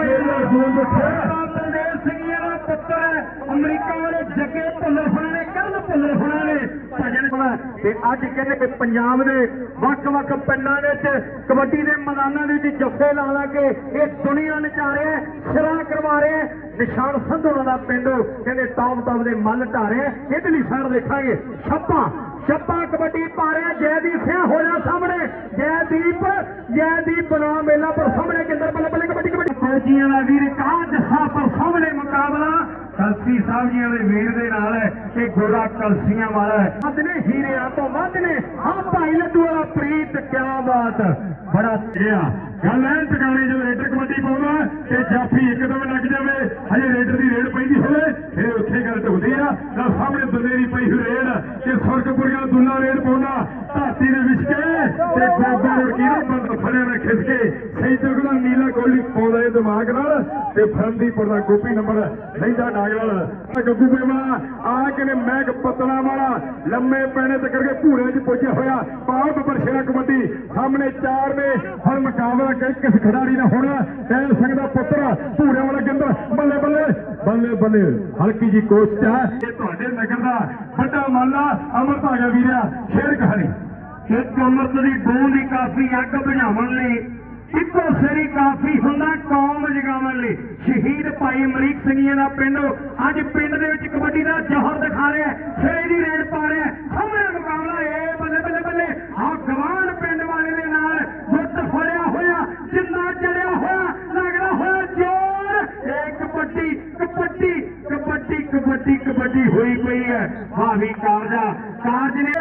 ਮੇਰਾ ਜੂਨ ਉੱਠਿਆ ਬਲਦੇਵ ਸਿੰਘ ਜੀ ਦਾ ਪੁੱਤਰ ਹੈ ਅਮਰੀਕਾ ਵਾਲੇ ਜੱਗੇ ਭੁੱਲਰ ਹੋਣਾ ਨੇ ਕਰਨ ਭੁੱਲਰ ਹੋਣਾ ਨੇ ਭਜਨ ਹੋਣਾ ਤੇ ਅੱਜ ਕਹਿੰਦੇ ਪੰਜਾਬ ਦੇ ਵੱਖ-ਵੱਖ ਪਿੰਡਾਂ ਵਿੱਚ ਕਬੱਡੀ ਦੇ ਮੈਦਾਨਾਂ ਦੇ ਵਿੱਚ ਜੱਫੇ ਲਾ ਲਾ ਕੇ ਇਹ ਦੁਨੀਆ ਨਚਾ ਰਿਹਾ ਸਿਰਾ ਕਰਵਾ ਰਿਹਾ ਨਿਸ਼ਾਨ ਸੰਧੂਣਾ ਦਾ ਪਿੰਡ ਕਹਿੰਦੇ ਟੌਪ ਟੌਪ ਦੇ ਮੱਲ ਢਾ ਰਿਹਾ ਲਈ ਸਾਈਡ ਦੇਖਾਂਗੇ, ਛੱਪਾ ਛੱਪਾ ਕਬੱਡੀ ਪਾ ਰਿਹਾ, ਜੈਦੀਪ ਸਿੰਘ ਹੋਇਆ ਸਾਹਮਣੇ, ਜੈਦੀਪ ਜੈਦੀਪ ਬਣਾ ਮੇਲਾ ਪਰ ਸਾਹਮਣੇ ਕਿੰਦਰ ਬੱਲੇ ਬੱਲੇ ਕਬੱਡੀ ਕਬੱਡੀ। ਫੌਜੀਆਂ ਦਾ ਵੀਰ ਕਾਜ ਸਾਹ ਪਰ ਸਾਹਮਣੇ ਮੁਕਾਬਲਾ ਕਲਸੀ ਸਾਹਿਬ ਜੀਆਂ ਦੇ ਵੀਰ ਦੇ ਨਾਲ ਹੈ ਇਹ ਗੋਰਾ ਕਲਸੀਆਂ ਵਾਲਾ ਹੈ। ਵੱਧ ਨੇ ਹੀਰਿਆਂ ਤੋਂ ਵੱਧ ਨੇ ਹਾਂ ਭਾਈ ਲੱਡੂ ਵਾਲਾ ਪ੍ਰੀਤ ਕਿਆ ਬਾਤ। ਬੜਾ ਗਿਆ। ਗੱਲ ਐ ਟਿਕਾਣੇ ਜਦੋਂ ਰੇਡਰ ਕਬੱਡੀ ਪਾਉਂਦਾ ਤੇ ਜਾਫੀ ਇੱਕਦਮ ਲੱਗ ਜਾਵੇ। ਹਜੇ ਰੇਡਰ ਦੀ ਰੇਡ ਪੈਂਦੀ ਹੋਵੇ ਫਿਰ ਉੱਥੇ ਗੱਲ ਢੁਕਦੀ ਆ। ਤਾਂ ਸਾਹਮਣੇ ਦੁੱਲੇ ਦੀ ਪਈ ਹੋਈ ਰੇਡ ਤੇ ਸੁਰਗਪੁਰੀਆ ਦੁੱਲਾ ਰੇਡ ਪਾਉਂਦਾ। ਧਰਤੀ ਦੇ ਵਿੱਚ ਕੇ ਤੇ ਰੁੜਕੀ ਦਾ ਬੰਦ ਫੜਿਆ ਨਾ ਖਿੱਚ ਕੇ ਸਹੀ ਤਰ੍ਹਾਂ ਨੀਲਾ ਕੋਲੀ ਪਾਉਂਦਾ ਇਹ ਦਿਮਾਗ ਨਾਲ ਤੇ ਫਰੰਦੀਪੁਰ ਦਾ ਗੋਪੀ ਨੰਬਰ ਲੈਂਦਾ ਨਾਗ ਨਾਲ। ਗੱਗੂ ਬੇਵਾ ਆ ਕੇ ਮੈਗ ਪਤਲਾ ਵਾਲਾ, ਲੰਮੇ ਪੈਣੇ ਤੇ ਕਰਕੇ ਭੂਰੇ 'ਚ ਪੁੱਜਿਆ ਹੋਇਆ ਪਾਉ ਬੱਬਰ ਸ਼ੇਰਾ ਕਬੱਡੀ। ਸਾਹਮਣੇ ਚਾਰ ਨੇ, ਹੁਣ ਮੁਕਾਬਲਾ ਕਿ- ਕਿਸ ਖਿਡਾਰੀ ਨਾਲ ਹੋਣਾ ਟੈਲ ਸਿੰਘ ਦਾ ਪੁੱਤਰ, ਭੂਰੇ ਵਾਲਾ ਗਿੰਦਰ, ਬੱਲੇ ਬੱਲੇ ਬੱਲੇ ਬੱਲੇ, ਹਲਕੀ ਜੀ ਕੋਚ ਹੈ। ਇਹ ਤੁਹਾਡੇ ਨਗਰ ਦਾ ਵੱਡਾ ਮਾਲਾ, ਅਮਰ ਭਾਗਾ ਵੀਰਿਆ, ਸ਼ੇਰ ਕਹਾਣੀ। ਇੱਕ ਅੰਮ੍ਰਿਤ ਦੀ ਬੂੰਦ ਦੀ ਕਾਫੀ ਅੱਗ ਬੁਝਾਉਣ ਲਈ ਇੱਕੋ ਸਰੀ ਕਾਫੀ ਹੁੰਦਾ ਕੌਮ ਜਗਾਉਣ ਲਈ। ਸ਼ਹੀਦ ਭਾਈ ਅਮਰੀਕ ਸਿੰਘ ਦਾ ਪਿੰਡ ਅੱਜ ਪਿੰਡ ਦੇ ਵਿੱਚ ਕਬੱਡੀ ਦਾ ਜੋਹਰ ਦਿਖਾ ਰਿਹਾ ਹੈ। ਸਿਰੇ ਦੀ ਰੇਡ ਪਾ ਰਿਹਾ ਸਾਹਮਣੇ ਮੁਕਾਬਲਾ ਏ, ਬੱਲੇ ਬੱਲੇ ਬੱਲੇ। ਆ ਗਵਾਨ ਪਿੰਡ ਵਾਲੇ ਦੇ ਨਾਲ ਗੁੱਟ ਫੜਿਆ ਹੋਇਆ ਜਿੰਨਾ ਚੜਿਆ ਹੋਇਆ, ਲੱਗਦਾ ਹੋਇਆ ਜੋਰ। ਏ ਕਬੱਡੀ ਕਬੱਡੀ ਕਬੱਡੀ ਕਬੱਡੀ ਕਬੱਡੀ ਹੋਈ ਪਈ ਹੈ। ਭਾਵੀ ਕਾਰਜਾ ਕਾਰਜ ਨੇ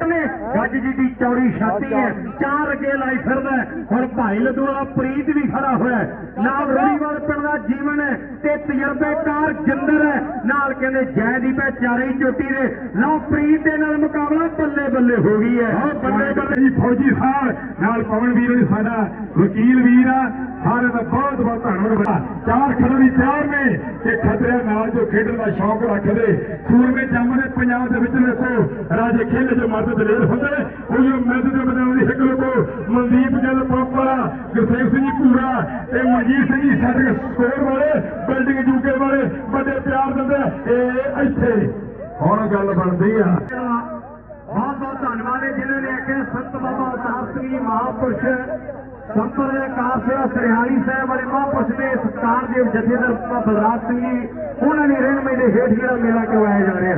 ਇਹਦੇ ਨੇ। ਗੱਜ ਜੀ ਦੀ ਚੌੜੀ ਛਾਤੀ ਹੈ। ਚਾਰ ਅੱਗੇ ਲਾਈ ਫਿਰਦਾ ਹੁਣ ਭਾਈ ਲੱਡੂ ਪ੍ਰੀਤ ਵੀ ਖੜਾ ਹੋਇਆ ਨਾਲ ਰੋੜੀਵਾਲ ਪਿੰਡ ਦਾ ਜੀਵਨ ਹੈ ਤੇ ਤਜਰਬੇਕਾਰ ਜਿੰਦਰ ਹੈ। ਨਾਲ ਕਹਿੰਦੇ ਜੈਦੀਪ ਹੈ, ਚਾਰੇ ਹੀ ਚੋਟੀ ਦੇ। ਲਓ ਪ੍ਰੀਤ ਦੇ ਨਾਲ ਮੁਕਾਬਲਾ ਬੱਲੇ ਬੱਲੇ ਹੋ ਗਈ ਹੈ। ਆਹ ਬੱਲੇ ਬੱਲੇ। ਜੀ ਫੌਜੀ ਸਾਹਿਬ ਨਾਲ ਪਵਨ ਵੀਰ ਜੀ ਸਾਡਾ ਵਕੀਲ ਵੀਰ ਆ। ਸਾਰਿਆਂ ਦਾ ਬਹੁਤ ਬਹੁਤ ਧੰਨਵਾਦ। ਚਾਰ ਖਿਡਾਰੀ ਤਿਆਰ ਨੇ ਕਿ ਖਤਰੇ ਨਾਲ ਜੋ ਖੇਡਣ ਦਾ ਸ਼ੌਕ ਰੱਖਦੇ, ਸੂਰਮੇ ਜੰਮਦੇ ਪੰਜਾਬ ਦੇ ਵਿੱਚ ਦੇਖੋ, ਰਾਜੇ ਖੇਲੇ ਜੋ ਮਰਦ ਦਲੇਰ ਹੁੰਦੇ, ਉਹ ਜੋ ਦੇ ਮੈਦਾਨ ਇੱਕ ਲੋਕੋ, ਮਨਦੀਪ ਗਿੱਲ ਪੰਪਾ, ਗੁਰਸੇਵ ਸਿੰਘ ਜੀ ਪੂਰਾ ਤੇ ਮਨਜੀਤ ਸਿੰਘ ਜੀ ਸਾਡੇ ਸਕੋਰ ਵਾਲੇ ਬਿਲਡਿੰਗ ਜੂਕੇ ਵਾਲੇ, ਵੱਡੇ ਪਿਆਰ ਦਿੰਦੇ ਇਹ ਇੱਥੇ। ਹੁਣ ਗੱਲ ਬਣਦੀ ਆ। ਬਹੁਤ ਬਹੁਤ ਧੰਨਵਾਦ ਹੈ ਜਿਨ੍ਹਾਂ ਨੇ ਆਖਿਆ, ਸੰਤ ਬਾਬਾ ਅਵਤਾਰ ਸਿੰਘ ਜੀ ਮਹਾਪੁਰਸ਼ ਸੰਪਰਦੇ ਕਾਰ ਸੇਵਾ ਸਰਿਆਲੀ ਸਾਹਿਬ ਵਾਲੇ ਮਹਾਪੁਰਸ਼ ਦੇ ਸਤਕਾਰ ਦੇ ਜਥੇਦਾਰ ਬਲਰਾਜ ਸਿੰਘ ਜੀ ਉਹਨਾਂ ਦੀ ਰਹਿਨਮਾਈ ਦੇ ਹੇਠ ਜਿਹੜਾ ਮੇਲਾ ਕਰਵਾਇਆ ਜਾ ਰਿਹਾ।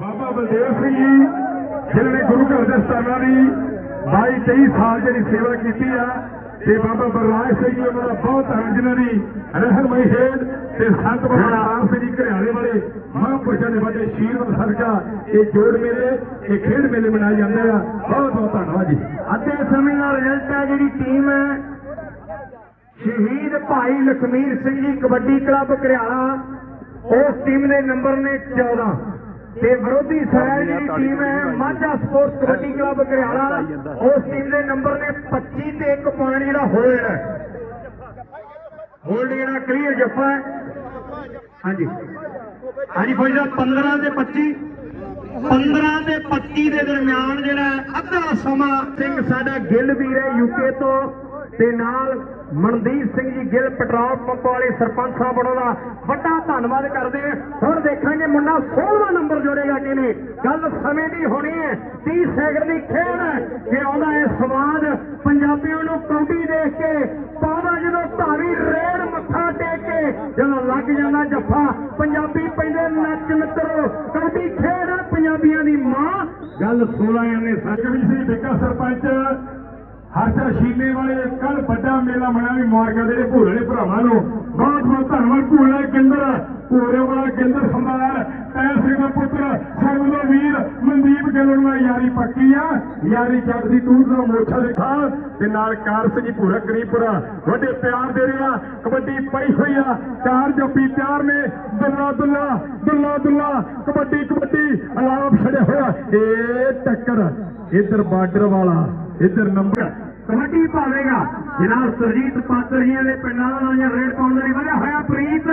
ਬਾਬਾ ਬਲਦੇਵ ਸਿੰਘ ਜੀ, ਜਿਨ੍ਹਾਂ ਨੇ ਗੁਰੂ ਘਰ ਦੇ ਸਥਾਨਾਂ ਦੀ 22 23 ਸਾਲ ਜਿਹੜੀ ਸੇਵਾ ਕੀਤੀ ਆ ਤੇ ਬਾਬਾ ਬਲਰਾਜ ਸਿੰਘ ਜੀ ਉਹਨਾਂ ਦਾ ਬਹੁਤ ਧੰਨ ਜਿਨ੍ਹਾਂ ਦੀ ਰਹਿਨਮਾਈ ਹੇਠ ਤੇ ਸੰਤ ਬਾਬਾ ਰਾਮ ਸਿੰਘ ਜੀ ਘਰਿਆਲੇ ਵਾਲੇ ਮਹਾਂਪੁਰਸ਼ਾਂ ਦੇ ਵੱਡੇ ਸ਼ੀਰਵੰਦ ਸਦਕਾ ਇਹ ਜੋੜ ਮੇਲੇ, ਇਹ ਖੇਡ ਮੇਲੇ ਮਨਾਏ ਜਾਂਦੇ ਆ। ਬਹੁਤ ਬਹੁਤ ਧੰਨਵਾਦ ਜੀ। ਅੱਧੇ ਸਮੇਂ ਦਾ ਰਿਜ਼ਲਟ ਹੈ, ਜਿਹੜੀ ਟੀਮ ਹੈ, ਸ਼ਹੀਦ ਭਾਈ ਲਖਮੀਰ ਸਿੰਘ ਜੀ ਕਬੱਡੀ ਕਲੱਬ ਘਰਿਆਲਾ, ਉਸ ਟੀਮ ਦੇ ਨੰਬਰ ਨੇ 14 ਤੇ ਵਿਰੋਧੀ ਸਾਈਡ ਦੀ ਟੀਮ ਹੈ, ਮਾਝਾ ਸਪੋਰਟਸ ਕਬੱਡੀ ਕਲੱਬ ਘਰਿਆਲਾ ਉਸ ਟੀਮ ਦੇ ਨੰਬਰ ਨੇ 25 ਤੇ 1 ਪੁਆਇੰਟ ਜਿਹੜਾ ਹੋਲਡ ਹੋਲਡ ਜਿਹੜਾ ਕਲੀਅਰ ਜੱਫਾ ਹਾਂਜੀ। ਹਾਂਜੀ, ਫੌਜੀ ਸਾਹਿਬ 15 ਤੇ 25 15 ਤੇ 25 ਦੇ ਦਰਮਿਆਨ ਜਿਹੜਾ ਅੱਧਾ ਸਮਾਂ ਸਿੰਘ ਸਾਡਾ ਗਿੱਲ ਵੀਰ ਹੈ ਯੂਕੇ ਤੋਂ, ਤੇ ਨਾਲ ਮਨਦੀਪ ਸਿੰਘ ਜੀ ਗਿੱਲ, ਪੈਟਰੋਲ ਪੰਪ ਵਾਲੇ ਸਰਪੰਚ ਸਾਹਿਬ ਉਹਨਾਂ ਦਾ ਵੱਡਾ ਧੰਨਵਾਦ ਕਰਦੇ ਹਾਂ। ਮੁੰਡਾ 16ਵਾਂ ਨੰਬਰ ਜੋੜੇਗਾ ਕਿਨੇ ਗੱਲ ਸਮੇਂ ਦੀ ਹੋਣੀ ਹੈ। 30 ਸੈਕਿੰਡ ਦੀ ਖੇਡ ਹੈ। ਕਿ ਆਉਂਦਾ ਹੈ ਸਵਾਦ, ਪੰਜਾਬੀਆਂ ਨੂੰ ਕੌਡੀ ਦੇਖ ਕੇ, ਪਾਵਾ ਜਦੋਂ ਧਾਵੀ ਰੇੜ ਮੱਥਾ ਟੇਕ ਕੇ, ਜਦੋਂ ਲੱਗ ਜਾਂਦਾ ਜੱਫਾ, ਪੰਜਾਬੀ ਪੈਂਦੇ ਨੱਚ ਮਿੱਤਰੋ, ਕੌਡੀ ਖੇਡ ਹੈ ਪੰਜਾਬੀਆਂ ਦੀ ਮਾਂ। ਗੱਲ 16 ਨੇ ਸੱਚ ਵੀ ਸੀ ਬਿੱਕਾ ਸਰਪੰਚ। ਹਰਸ਼ਾ ਸ਼ੀਨੇ ਵਾਲੇ ਕੱਲ ਵੱਡਾ ਮੇਲਾ ਮਨਾ ਵੀ ਮੁਬਾਰਕਾਂ ਦੇ ਭੂਲੇ ਭਰਾਵਾਂ ਨੂੰ ਬਹੁਤ ਬਹੁਤ ਧੰਨਵਾਦ। ਭੂਲੇ ਗਿੰਦਰ ਭੂਲੇ ਵਾਲਾ ਗਿੰਦਰ ਸੰਦਾਰ ਪੈਰ ਸਿੰਘ ਦਾ ਪੁੱਤਰ ਸੰਗ ਦਾ ਵੀਰ ਮਨਦੀਪ ਗਿੱਲ ਨਾਲ ਯਾਰੀ ਪੱਕੀ ਆ। ਯਾਰੀ ਜੱਟ ਦੀ ਟੂਰ ਦਾ ਮੋਛਾ ਦੇਖਾ ਤੇ ਨਾਲ ਕਾਰ ਸਿੰਘ ਭੂਰਾ ਕਰੀਪੁਰਾ ਵੱਡੇ ਪਿਆਰ ਦੇ ਰਿਹਾ, ਕਬੱਡੀ ਪਈ ਹੋਈ ਆ। ਚਾਰ ਜੱਪੀ ਪਿਆਰ ਨੇ। ਦੁੱਲਾ ਦੁੱਲਾ ਦੁੱਲਾ ਦੁੱਲਾ, ਕਬੱਡੀ ਕਬੱਡੀ। ਅਲਾਪ ਛੜਿਆ ਹੋਇਆ। ਏ ਟੱਕਰ ਇੱਧਰ ਬਾਰਡਰ ਵਾਲਾ ਇੱਧਰ ਨੰਬਰ ਕਬੱਡੀ ਪਾਵੇਗਾ। ਜਨਾਬ ਸਰਜੀਤ ਪਾਤਰ ਜੀਆਂ ਦੇ ਪਿੰਡਾਂ ਦਾ ਨਾਂ ਰੇਡ ਪਾਉਣ ਦੇ ਲਈ ਵਧਿਆ ਹੋਇਆ, ਪ੍ਰੀਤ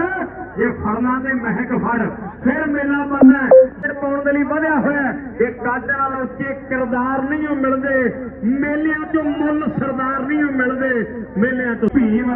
ਇਹ ਫੜਨਾ ਤੇ ਮਹਿਕ ਫੜ। ਫਿਰ ਮੇਲਾ ਬੰਦਾ ਰੇਡ ਪਾਉਣ ਦੇ ਲਈ ਵਧਿਆ ਹੋਇਆ ਇਹ ਕੱਦ ਨਾਲ ਉੱਚੇ ਕਿਰਦਾਰ ਨਹੀਂ ਉਹ ਮਿਲਦੇ, ਮੇਲਿਆਂ 'ਚੋਂ ਮੁੱਲ ਸਰਦਾਰ ਨਹੀਂ ਉਹ ਮਿਲਦੇ, ਮੇਲਿਆਂ 'ਚੋਂ ਭੀਮ।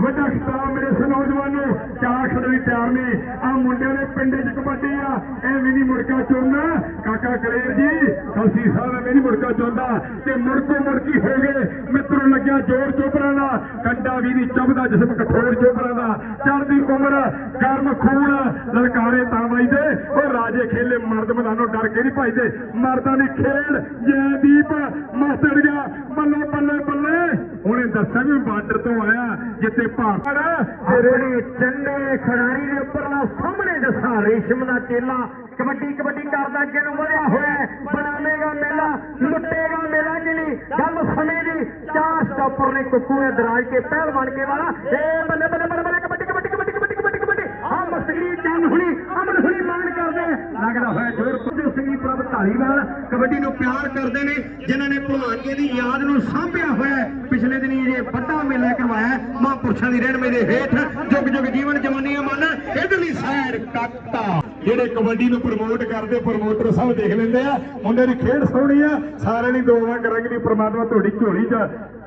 ਵੱਡਾ ਖਿਤਾਬ ਮੇਰੇ ਸ ਨੌਜਵਾਨੋ ਚਾਰ ਖੜਵੀ ਤਿਆਰ ਨੇ। ਆ ਮੁੰਡਿਆਂ ਦੇ ਪਿੰਡੇ 'ਚ ਕਬੱਡੀ ਆ ਐਵੇਂ ਨਹੀਂ ਮੁੜਕਾ ਚੁੰਨਾ ਕਾਕਾ ਕਲੇਰ ਜੀ ਕਲਸੀ ਸਾਹਿਬ ਐਵੇਂ ਨਹੀਂ ਮੁੜਕਾ ਚੁੰਦਾ ਤੇ ਮੁੜਕੋ ਮੁੜਕੀ ਹੋ ਗਏ? ਮਿੱਤਰੋਂ ਲੱਗਿਆ ਜੋਰ ਚੋਪਰਾਂ ਦਾ। ਕੰਡਾ ਵੀ ਨਹੀਂ ਚੁੱਭਦਾ ਜਿਸਮ ਕਠੋਰ ਚੋਪਰਾਂ ਦਾ। ਚੜਦੀ ਉਮਰ, ਗਰਮ ਖੂਨ, ਲਲਕਾਰੇ ਤਾਂ ਵਜਦੇ। ਉਹ ਰਾਜੇ ਖੇਲੇ ਮਰਦ ਮੈਦਾਨੋਂ ਡਰ ਕੇ ਨਹੀਂ ਭਜਦੇ। ਮਰਦਾਂ ਦੀ ਖੇਡ ਜੈਦੀਪ ਮਸਤੜ ਗਿਆ। ਬੱਲੇ ਬੱਲੇ ਬੱਲੇ ਵੀ ਬਾਰਡਰ ਤੋਂ ਆਇਆ, ਜਿੱਥੇ ਭਾਰਤ ਆਪਣੇ ਚੰਨੇ ਖਿਡਾਰੀ ਦੇ ਉੱਪਰਲਾ ਸਾਹਮਣੇ ਦੱਸਾ ਰੇਸ਼ਮ ਦਾ ਚੇਲਾ ਕਬੱਡੀ ਕਬੱਡੀ ਕਰਦਾ ਅੱਗੇ ਨੂੰ ਵਧਿਆ ਹੋਇਆ ਬਣਾਵੇਗਾ ਮੇਲਾ, ਲੁੱਟੇਗਾ ਮੇਲਾ ਕਿ ਗੱਲ ਸਮੇਂ ਦੀ ਚਾਰ ਸਟਾਪਰ ਨੇ ਕੁੱਕੂ ਨੇ ਦਰਾਜ ਕੇ ਪਹਿਲਵਾਨ ਕੇ ਵਾਲਾ। ਏ ਬੱਲੇ ਬੱਲੇ ਬੱਲੇ ਬੱਲੇ, ਕਬੱਡੀ ਕਬੱਡੀ ਕਬੱਡੀ ਕਬੱਡੀ ਕਬੱਡੀ ਕਬੱਡੀ। ਆ ਮਸਤਰੀ ਚੰਨ ਹੁਣੀ, ਅਮਨ ਹੁਣੀ ਮਾਣ ਕਰਦੇ। ਲੱਗਦਾ ਹੋਇਆ ਜੋਰ ਪੁੱਜੋ ਪ੍ਰਭ ਢਾਲੀਵਾਲ ਕਬੱਡੀ ਨੂੰ ਪਿਆਰ ਕਰਦੇ ਨੇ, ਜਿਨ੍ਹਾਂ ਨੇ ਭਲਵਾਨ ਦੀ ਯਾਦ ਨੂੰ ਸਾਂਭਿਆ ਹੋਇਆ ਹੈ। ਪਿਛਲੇ ਦਿਨੀ ਇਹ ਵੱਡਾ ਮੇਲਾ ਕਰਵਾਇਆ ਮਹਾਂਪੁਰਸ਼ਾਂ ਦੀ ਰਹਿਨਮਈ ਦੇ ਹੇਠ। ਜੁਗ ਜੁਗ ਜੀਵਨ ਜਵਾਨੀਆਂ ਮਨ, ਇਧਰਲੀ ਸੈਰ ਕੱਟਾ ਜਿਹੜੇ ਕਬੱਡੀ ਨੂੰ ਪ੍ਰਮੋਟ ਕਰਦੇ ਪ੍ਰਮੋਟਰ ਸਭ ਦੇਖ ਲੈਂਦੇ ਆ। ਮੁੰਡੇ ਦੀ ਖੇਡ ਸੋਹਣੀ ਆ, ਸਾਰਿਆਂ ਦੀ ਦੁਆਵਾਂ ਕਰਾਂਗੇ ਪ੍ਰਮਾਤਮਾ ਤੁਹਾਡੀ ਝੋਲੀ 'ਚ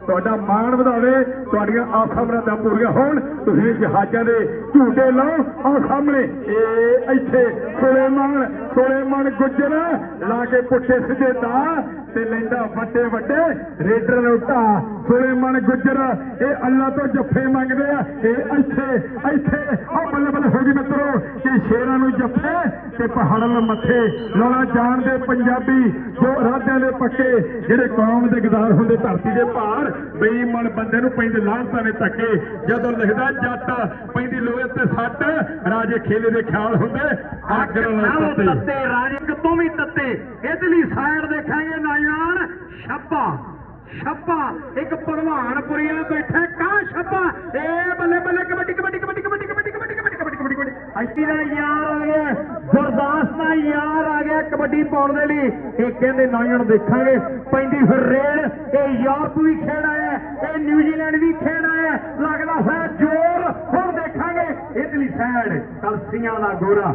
ਤੁਹਾਡਾ ਮਾਣ ਵਧਾਵੇ, ਤੁਹਾਡੀਆਂ ਆਸਾਂ ਮੁਰਾਦਾਂ ਪੂਰੀਆਂ ਹੋਣ। ਤੁਸੀਂ ਜਹਾਜ਼ਾਂ ਦੇ ਝੂਟੇ ਲਾਓ ਆ ਸਾਹਮਣੇ। ਇਹ ਇੱਥੇ ਸੁਲੇਮਾਨ ਸੁਲੇਮਾਨ ਗੁੱਜਰ ਲਾ ਕੇ ਪੁੱਠੇ ਸਿੱਧੇ ਦਾ ਤੇ ਲੈਂਦਾ ਵੱਡੇ ਵੱਡੇ ਰੇਡਰ ਨੂੰ ਢਾ ਸੁਲੇਮਾਨ ਗੁੱਜਰ। ਇਹ ਅੱਲਾ ਤੋਂ ਜੱਫੇ ਮੰਗਦੇ ਆ। ਇਹ ਇੱਥੇ ਇੱਥੇ। ਆ ਬੱਲੇ ਬੱਲੇ ਹੋ ਗਈ ਮਿੱਤਰੋ ਕਿ ਸ਼ੇਰਾਂ ਨੂੰ ਜੱਫੇ ਤੇ ਪਹਾੜਾਂ ਨੂੰ ਮੱਥੇ ਲਾਉਣਾ ਜਾਣਦੇ ਪੰਜਾਬੀ ਜੋ ਰਾਧਿਆਂ ਦੇ ਪੱਕੇ ਜਿਹੜੇ ਕੌਮ ਦੇ ਗਦਾਰ ਹੁੰਦੇ ਧਰਤੀ ਦੇ ਭਾਰ ਬੇਈਮਾਨ ਬੰਦੇ ਨੂੰ ਪੈਂਦੇ ਲਾਹਨਤਾਂ ਨੇ ਧੱਕੇ। ਜਦੋਂ ਲਿਖਦਾ ਜੱਟ ਪੈਂਦੀ ਲੋਹੇ ਤੇ ਸੱਟ ਰਾਜੇ ਖੇਲੇ ਦੇ ਖਿਆਲ ਹੁੰਦੇ ਅੱਗ ਨਾਲ ਤੱਤੇ। ਰਾਜੇ ਕਿਤੋਂ ਵੀ ਤੱਤੇ। ਇਧਰਲੀ ਸਾਈਡ ਦੇਖਾਂਗੇ ਨੌਜਵਾਨ ਛੱਪਾ ਛੱਪਾ ਇੱਕ ਭਲਵਾਨਪੁਰੀਆ ਬੈਠਾ ਕਾ ਛੱਪਾ ਏ ਬੱਲੇ ਬੱਲੇ ਕਬੱਡੀ ਕਬੱਡੀ ਕਬੱਡੀ ਕਬੱਡੀ ਕਬੱਡੀ ਕਬੱਡੀ ਕਬੱਡੀ ਕਬੱਡੀ ਕਬੱਡੀ ਕਬੱਡੀ ਐਸੀ ਦਾ ਯਾਰ ਆ ਗਿਆ ਗੁਰਦਾਸ ਦਾ ਯਾਰ ਆ ਗਿਆ ਕਬੱਡੀ ਪਾਉਣ ਦੇ ਲਈ ਇਹ ਕਹਿੰਦੇ ਨੌਜਵਾਨ ਦੇਖਾਂਗੇ ਪੈਂਦੀ ਫਿਰ ਰੇਡ ਇਹ ਯੂਰਪ ਵੀ ਖੇਡ ਆਇਆ ਇਹ ਨਿਊਜ਼ੀਲੈਂਡ ਵੀ ਖੇਡ ਆਇਆ ਲੱਗਦਾ ਹੋਇਆ ਜ਼ੋਰ ਹੁਣ ਦੇਖਾਂਗੇ ਇਧਰਲੀ ਸਾਈਡ ਕਲਸੀਆਂ ਦਾ ਗੋਰਾ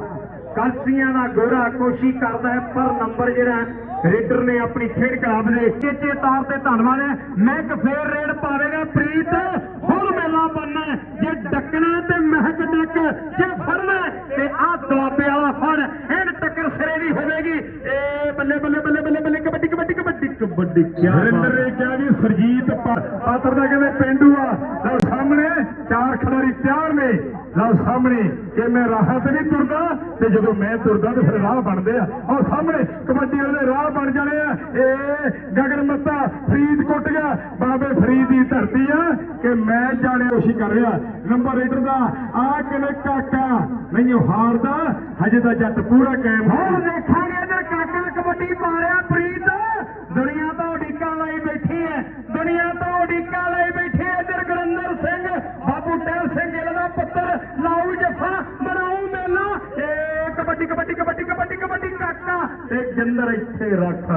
ਕਲਸੀਆਂ ਦਾ ਗੋਰਾ ਕੋਸ਼ਿਸ਼ ਕਰਦਾ ਹੈ ਪਰ ਨੰਬਰ ਜਿਹੜਾ ਰੇਡਰ ਨੇ ਆਪਣੀ ਖੇਡ ਕਲੱਬ ਦੇ ਚੇਚੇ ਤੌਰ ਤੇ ਧੰਨਵਾਦ ਹੈ ਮਹਿਕ ਫੇਰ ਰੇਡ ਪਾਵੇਗਾ, ਪ੍ਰੀਤ। ਹੁਣ ਮੇਲਾ ਬੰਨਾ ਜੇ ਡੱਕਣਾ ਤੇ ਮਹਿਕ ਡੱਕ ਜੇ ਫੜਨਾ ਤੇ ਆਹ ਦੁਆਬੇ ਵਾਲਾ ਫੜ, ਇਹਨ ਟੱਕਰ ਸਿਰੇ ਦੀ ਹੋਵੇਗੀ। ਏ ਬੱਲੇ ਬੱਲੇ ਬੱਲੇ ਬੱਲੇ ਬੱਲੇ, ਕਬੱਡੀ ਕਬੱਡੀ ਕਬੱਡੀ ਕਬੱਡੀ ਕੀ ਹਰਿੰਦਰ ਨੇ ਕਿਹਾ ਵੀ ਸਰਜੀਤ ਪਾਤਰ ਦਾ ਕਹਿੰਦੇ, ਪਿੰਡੂ ਆ। ਲਓ ਸਾਹਮਣੇ ਤਿਆਰ ਨੇ। ਲਓ ਸਾਹਮਣੇ ਕਿ ਮੈਂ ਰਾਹਾਂ ਤੇ ਨਹੀਂ ਤੁਰਦਾ, ਤੇ ਜਦੋਂ ਮੈਂ ਤੁਰਦਾ ਤੇ ਫਿਰ ਰਾਹ ਬਣਦੇ ਆ। ਉਹ ਸਾਹਮਣੇ ਕਬੱਡੀ ਵਾਲੇ ਰਾਹ ਬਣ ਜਾਣੇ ਆ। ਇਹ ਗਗਨ ਮੱਤਾ ਫਰੀਦ ਕੁੱਟ ਗਿਆ। ਬਾਬੇ ਫਰੀਦ ਦੀ ਧਰਤੀ ਆ ਕਿ ਮੈਂ ਜਾਣੇ ਕੋਸ਼ਿਸ਼ ਕਰ ਰਿਹਾ। ਨੰਬਰ ਰੇਡਰ ਦਾ ਆ ਕਿਵੇਂ ਕਾਕਾ? ਨਹੀਂ, ਉਹ ਹਾਰਦਾ। ਹਜੇ ਤਾਂ ਜੱਟ ਪੂਰਾ ਕਾਇਮ ਹੁਣ ਦੇਖਾਂਗੇ ਇਧਰ ਕਾਕਾ ਕਬੱਡੀ ਮਾਰਿਆ ਰਿਹਾ ਪ੍ਰੀਤ ਦੁਨੀਆ ਤੋਂ ਉਡੀਕਾਂ ਲਈ ਬੈਠੀ ਹੈ ਦੁਨੀਆ ਤੋਂ ਉਡੀਕਾਂ ਲਈ ਬੈਠੀ ਹੈ ਇਧਰ ਗੁਰਿੰਦਰ ਸਿੰਘ ਬਾਬੂ ਟਹਿਲ ਸਿੰਘ ਗਿੱਲ ਦਾ ਪੁੱਤਰ ਲਾਊ ਜੱਫਾ ਬਣਾਉ ਮੇਲਾ ਏ ਕਬੱਡੀ ਕਬੱਡੀ ਕਬੱਡੀ ਕਬੱਡੀ ਕਬੱਡੀ ਗਿੰਦਰ ਇੱਥੇ ਰੱਖ।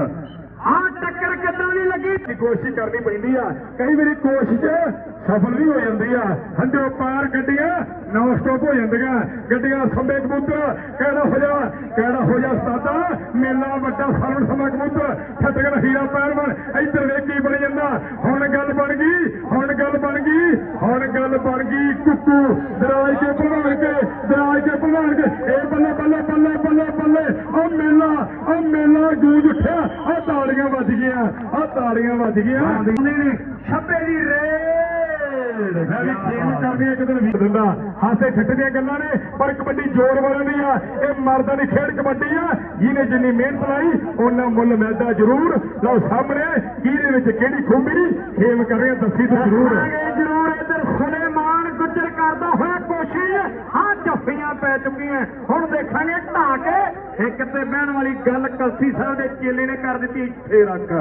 ਆ ਟੱਕਰ ਕਿੱਦਾਂ ਦੀ ਲੱਗੀ? ਦੀ ਕੋਸ਼ਿਸ਼ ਕਰਨੀ ਪੈਂਦੀ ਆ। ਕਈ ਵਾਰੀ ਕੋਸ਼ਿਸ਼ ਸਫਲ ਵੀ ਹੋ ਜਾਂਦੀ ਆ। ਹੰਡਿਓ ਪਾਰ ਗੱਡੀਆਂ ਨੌ ਸਟਾਪ ਹੋ ਜਾਂਦੀਆਂ। ਗੱਡੀਆਂ ਸੰਬੇ ਕਬੂਤਰ, ਕਿਹੜਾ ਹੋ ਜਾ, ਕਿਹੜਾ ਹੋ ਜਾ ਸਤਾਦਾ। ਮੇਲਾ ਵੱਡਾ ਸਰਵਣ ਸਮਾ ਕਬੂਤਰ ਠੱਟਗਣ ਹੀਰਾ ਪਹਿਲਵਾਨ, ਇੱਧਰ ਵੇਖ ਕੀ ਬਣ ਜਾਂਦਾ। ਹੁਣ ਗੱਲ ਬਣ ਗਈ, ਹੁਣ ਗੱਲ ਬਣ ਗਈ, ਹੁਣ ਗੱਲ ਬਣ ਗਈ ਕੁੱਕੂ। ਦਰਾਜ ਕੇ ਭਲਵਾਨ ਕੇ, ਦਰਾਜ ਕੇ ਭਲਵਾਨ ਕੇ। ਇਹ ਬੱਲੇ ਬੱਲੇ ਬੱਲੇ ਬੱਲੇ ਉਹ ਮੇਲਾ ਉਹ ਮੇਲਾ ਗੂੰਜ ਉੱਠਿਆ। ਉਹ ਤਾੜੀਆਂ ਵੱਜ ਗਈਆਂ ਉਹ ਤਾੜੀਆਂ ਵੱਜ ਗਈਆਂ। ਆਉਂਦੇ ਨੇ ਛੱਪੇ ਦੀ ਰੇਡ। ਮੈਂ ਵੀ ਖੇਮ ਕਰਦੀ ਇੱਕ ਦਿਨ ਵੀ ਦਿੰਦਾ। ਹਾਸੇ ਠੱਟੇ ਦੀਆਂ ਗੱਲਾਂ ਨੇ ਪਰ ਕਬੱਡੀ ਜ਼ੋਰ ਵਾਲਿਆਂ ਦੀ ਆ। ਇਹ ਮਰਦਾਂ ਦੀ ਖੇਡ ਕਬੱਡੀ ਆ। ਜਿਹਨੇ ਜਿੰਨੀ ਮਿਹਨਤ ਲਾਈ ਉਹਨਾਂ ਮੁੱਲ ਮਿਲਦਾ ਜ਼ਰੂਰ। ਲਓ ਸਾਹਮਣੇ ਕਿਹਦੇ ਵਿੱਚ ਕਿਹੜੀ ਖੂਬੀ? ਖੇਮ ਕਰ ਰਹੇ ਆ, ਦੱਸੀ ਤਾਂ ਜ਼ਰੂਰ। ਜ਼ਰੂਰ ਇੱਧਰ ਸੁਲੇਮਾਨ ਗੁੱਜਰ ਕਰਦਾ ਹੋਇਆ। ਕੋਸ਼ਿਸ਼ ਹਾਂ। ਜੱਫੀਆਂ ਪੈ ਚੁੱਕੀਆਂ। ਹੁਣ ਦੇਖਾਂਗੇ ਢਾ ਕੇ ਇੱਕ ਤੇ ਬਹਿਣ ਵਾਲੀ ਗੱਲ ਕਲਸੀ ਸਾਹਿਬ ਦੇ ਚੇਲੇ ਨੇ ਕਰ ਦਿੱਤੀ ਇੱਥੇ ਰੱਖ।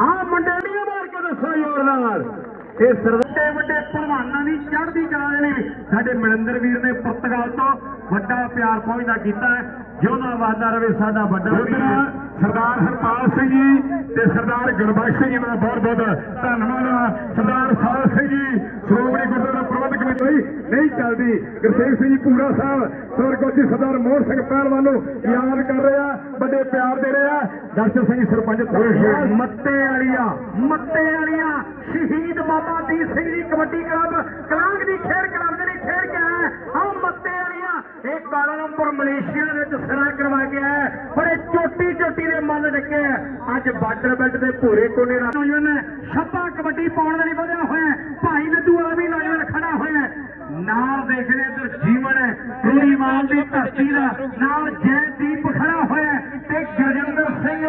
ਆ ਮੁੰਡੇ ਦੀਆਂ ਮਾਰ ਕੇ ਦੱਸੋ ਜ਼ੋਰ ਨਾਲ। ਇਹ ਸਰਦੇ ਵੱਡੇ ਭਲਵਾਨਾਂ ਦੀ ਚੜ੍ਹਦੀ ਕਲਾ ਦੇ ਲਈ ਸਾਡੇ ਮਨਿੰਦਰ ਵੀਰ ਨੇ ਪੁਰਤਗਾਲ ਤੋਂ ਵੱਡਾ ਪਿਆਰ ਪਹੁੰਚਦਾ ਕੀਤਾ ਹੈ। ਜਿਉਂਦਾ ਵਾਦਾ ਰਵੇ ਸਾਡਾ ਵੱਡਾ ਸਰਦਾਰ ਹਰਪਾਲ ਸਿੰਘ ਜੀ ਤੇ ਸਰਦਾਰ ਗੁਰਬਖਸ਼ ਸਿੰਘ ਜੀ ਦਾ ਬਹੁਤ ਬਹੁਤ ਧੰਨਵਾਦ। ਆ। ਸਰਦਾਰ ਸਾਲ ਸਿੰਘ ਜੀ ਸ਼੍ਰੋਮਣੀ ਗੁਰਦੁਆਰਾ ਪ੍ਰਬੰਧਕ ਕੋਈ ਨਹੀਂ ਚੱਲਦੀ। ਗੁਰਸੇਵ ਸਿੰਘ ਜੀ ਪੂਰਾ ਸਾਹਿਬ ਸਵਰਗੋਤੀ ਸਰਦਾਰ ਮੋਹਨ ਸਿੰਘ ਪਹਿਲਵਾਨ ਨੂੰ ਯਾਦ ਕਰ ਰਿਹਾ ਵੱਡੇ ਪਿਆਰ ਦੇ ਰਿਹਾ ਦਰਸ਼ਨ ਸਿੰਘ ਸਰਪੰਚ ਮੱਤੇ ਵਾਲੀਆਂ ਮੱਤੇ ਵਾਲੀਆਂ ਸ਼ਹੀਦ ਬਾਬਾ ਦੀਪ ਸਿੰਘ ਜੀ ਕਬੱਡੀ ਕਲੱਬ, ਕਲਾਂਗ ਦੀ ਖੇਡ ਕਲੱਬ ਦੇ ਲਈ ਖੇਡ ਕੇ ਆਇਆ ਹਾਂ ਮੱਤੇ ਵਾਲੀਆਂ। ਇਹ ਕਾਲਾਲੰਪੁਰ ਮਲੇਸ਼ੀਆ ਦੇ ਵਿੱਚ ਸਿਰਾ ਕਰਵਾ ਕੇ ਆਇਆ ਬੜੇ ਚੋਟੀ ਚੋਟੀ ਦੇ ਮੱਲ ਡੱਕੇ ਆ। ਅੱਜ ਬਾਰਡਰ ਬੈਲਟ ਦੇ ਭੂਰੇ ਕੋਨੇ ਦਾ ਨੌਜਵਾਨ ਛੱਪਾ ਕਬੱਡੀ ਪਾਉਣ ਦੇ ਲਈ ਵਧਿਆ ਹੋਇਆ ਭਾਈ ਲੱਡੂ ਵਾਲਾ ਵੀ ਨੌਜਵਾਨ ਨਾਲ ਦੇਖਦੇ ਇੱਧਰ ਜੀਵਨ ਹੈ। ਰੂੜੀਮਾਨ ਦੀ ਧਰਤੀ ਦਾ ਨਾਲ ਜੈਦੀਪ ਖੜਾ ਹੋਇਆ ਤੇ ਗੁਰਜਿੰਦਰ ਸਿੰਘ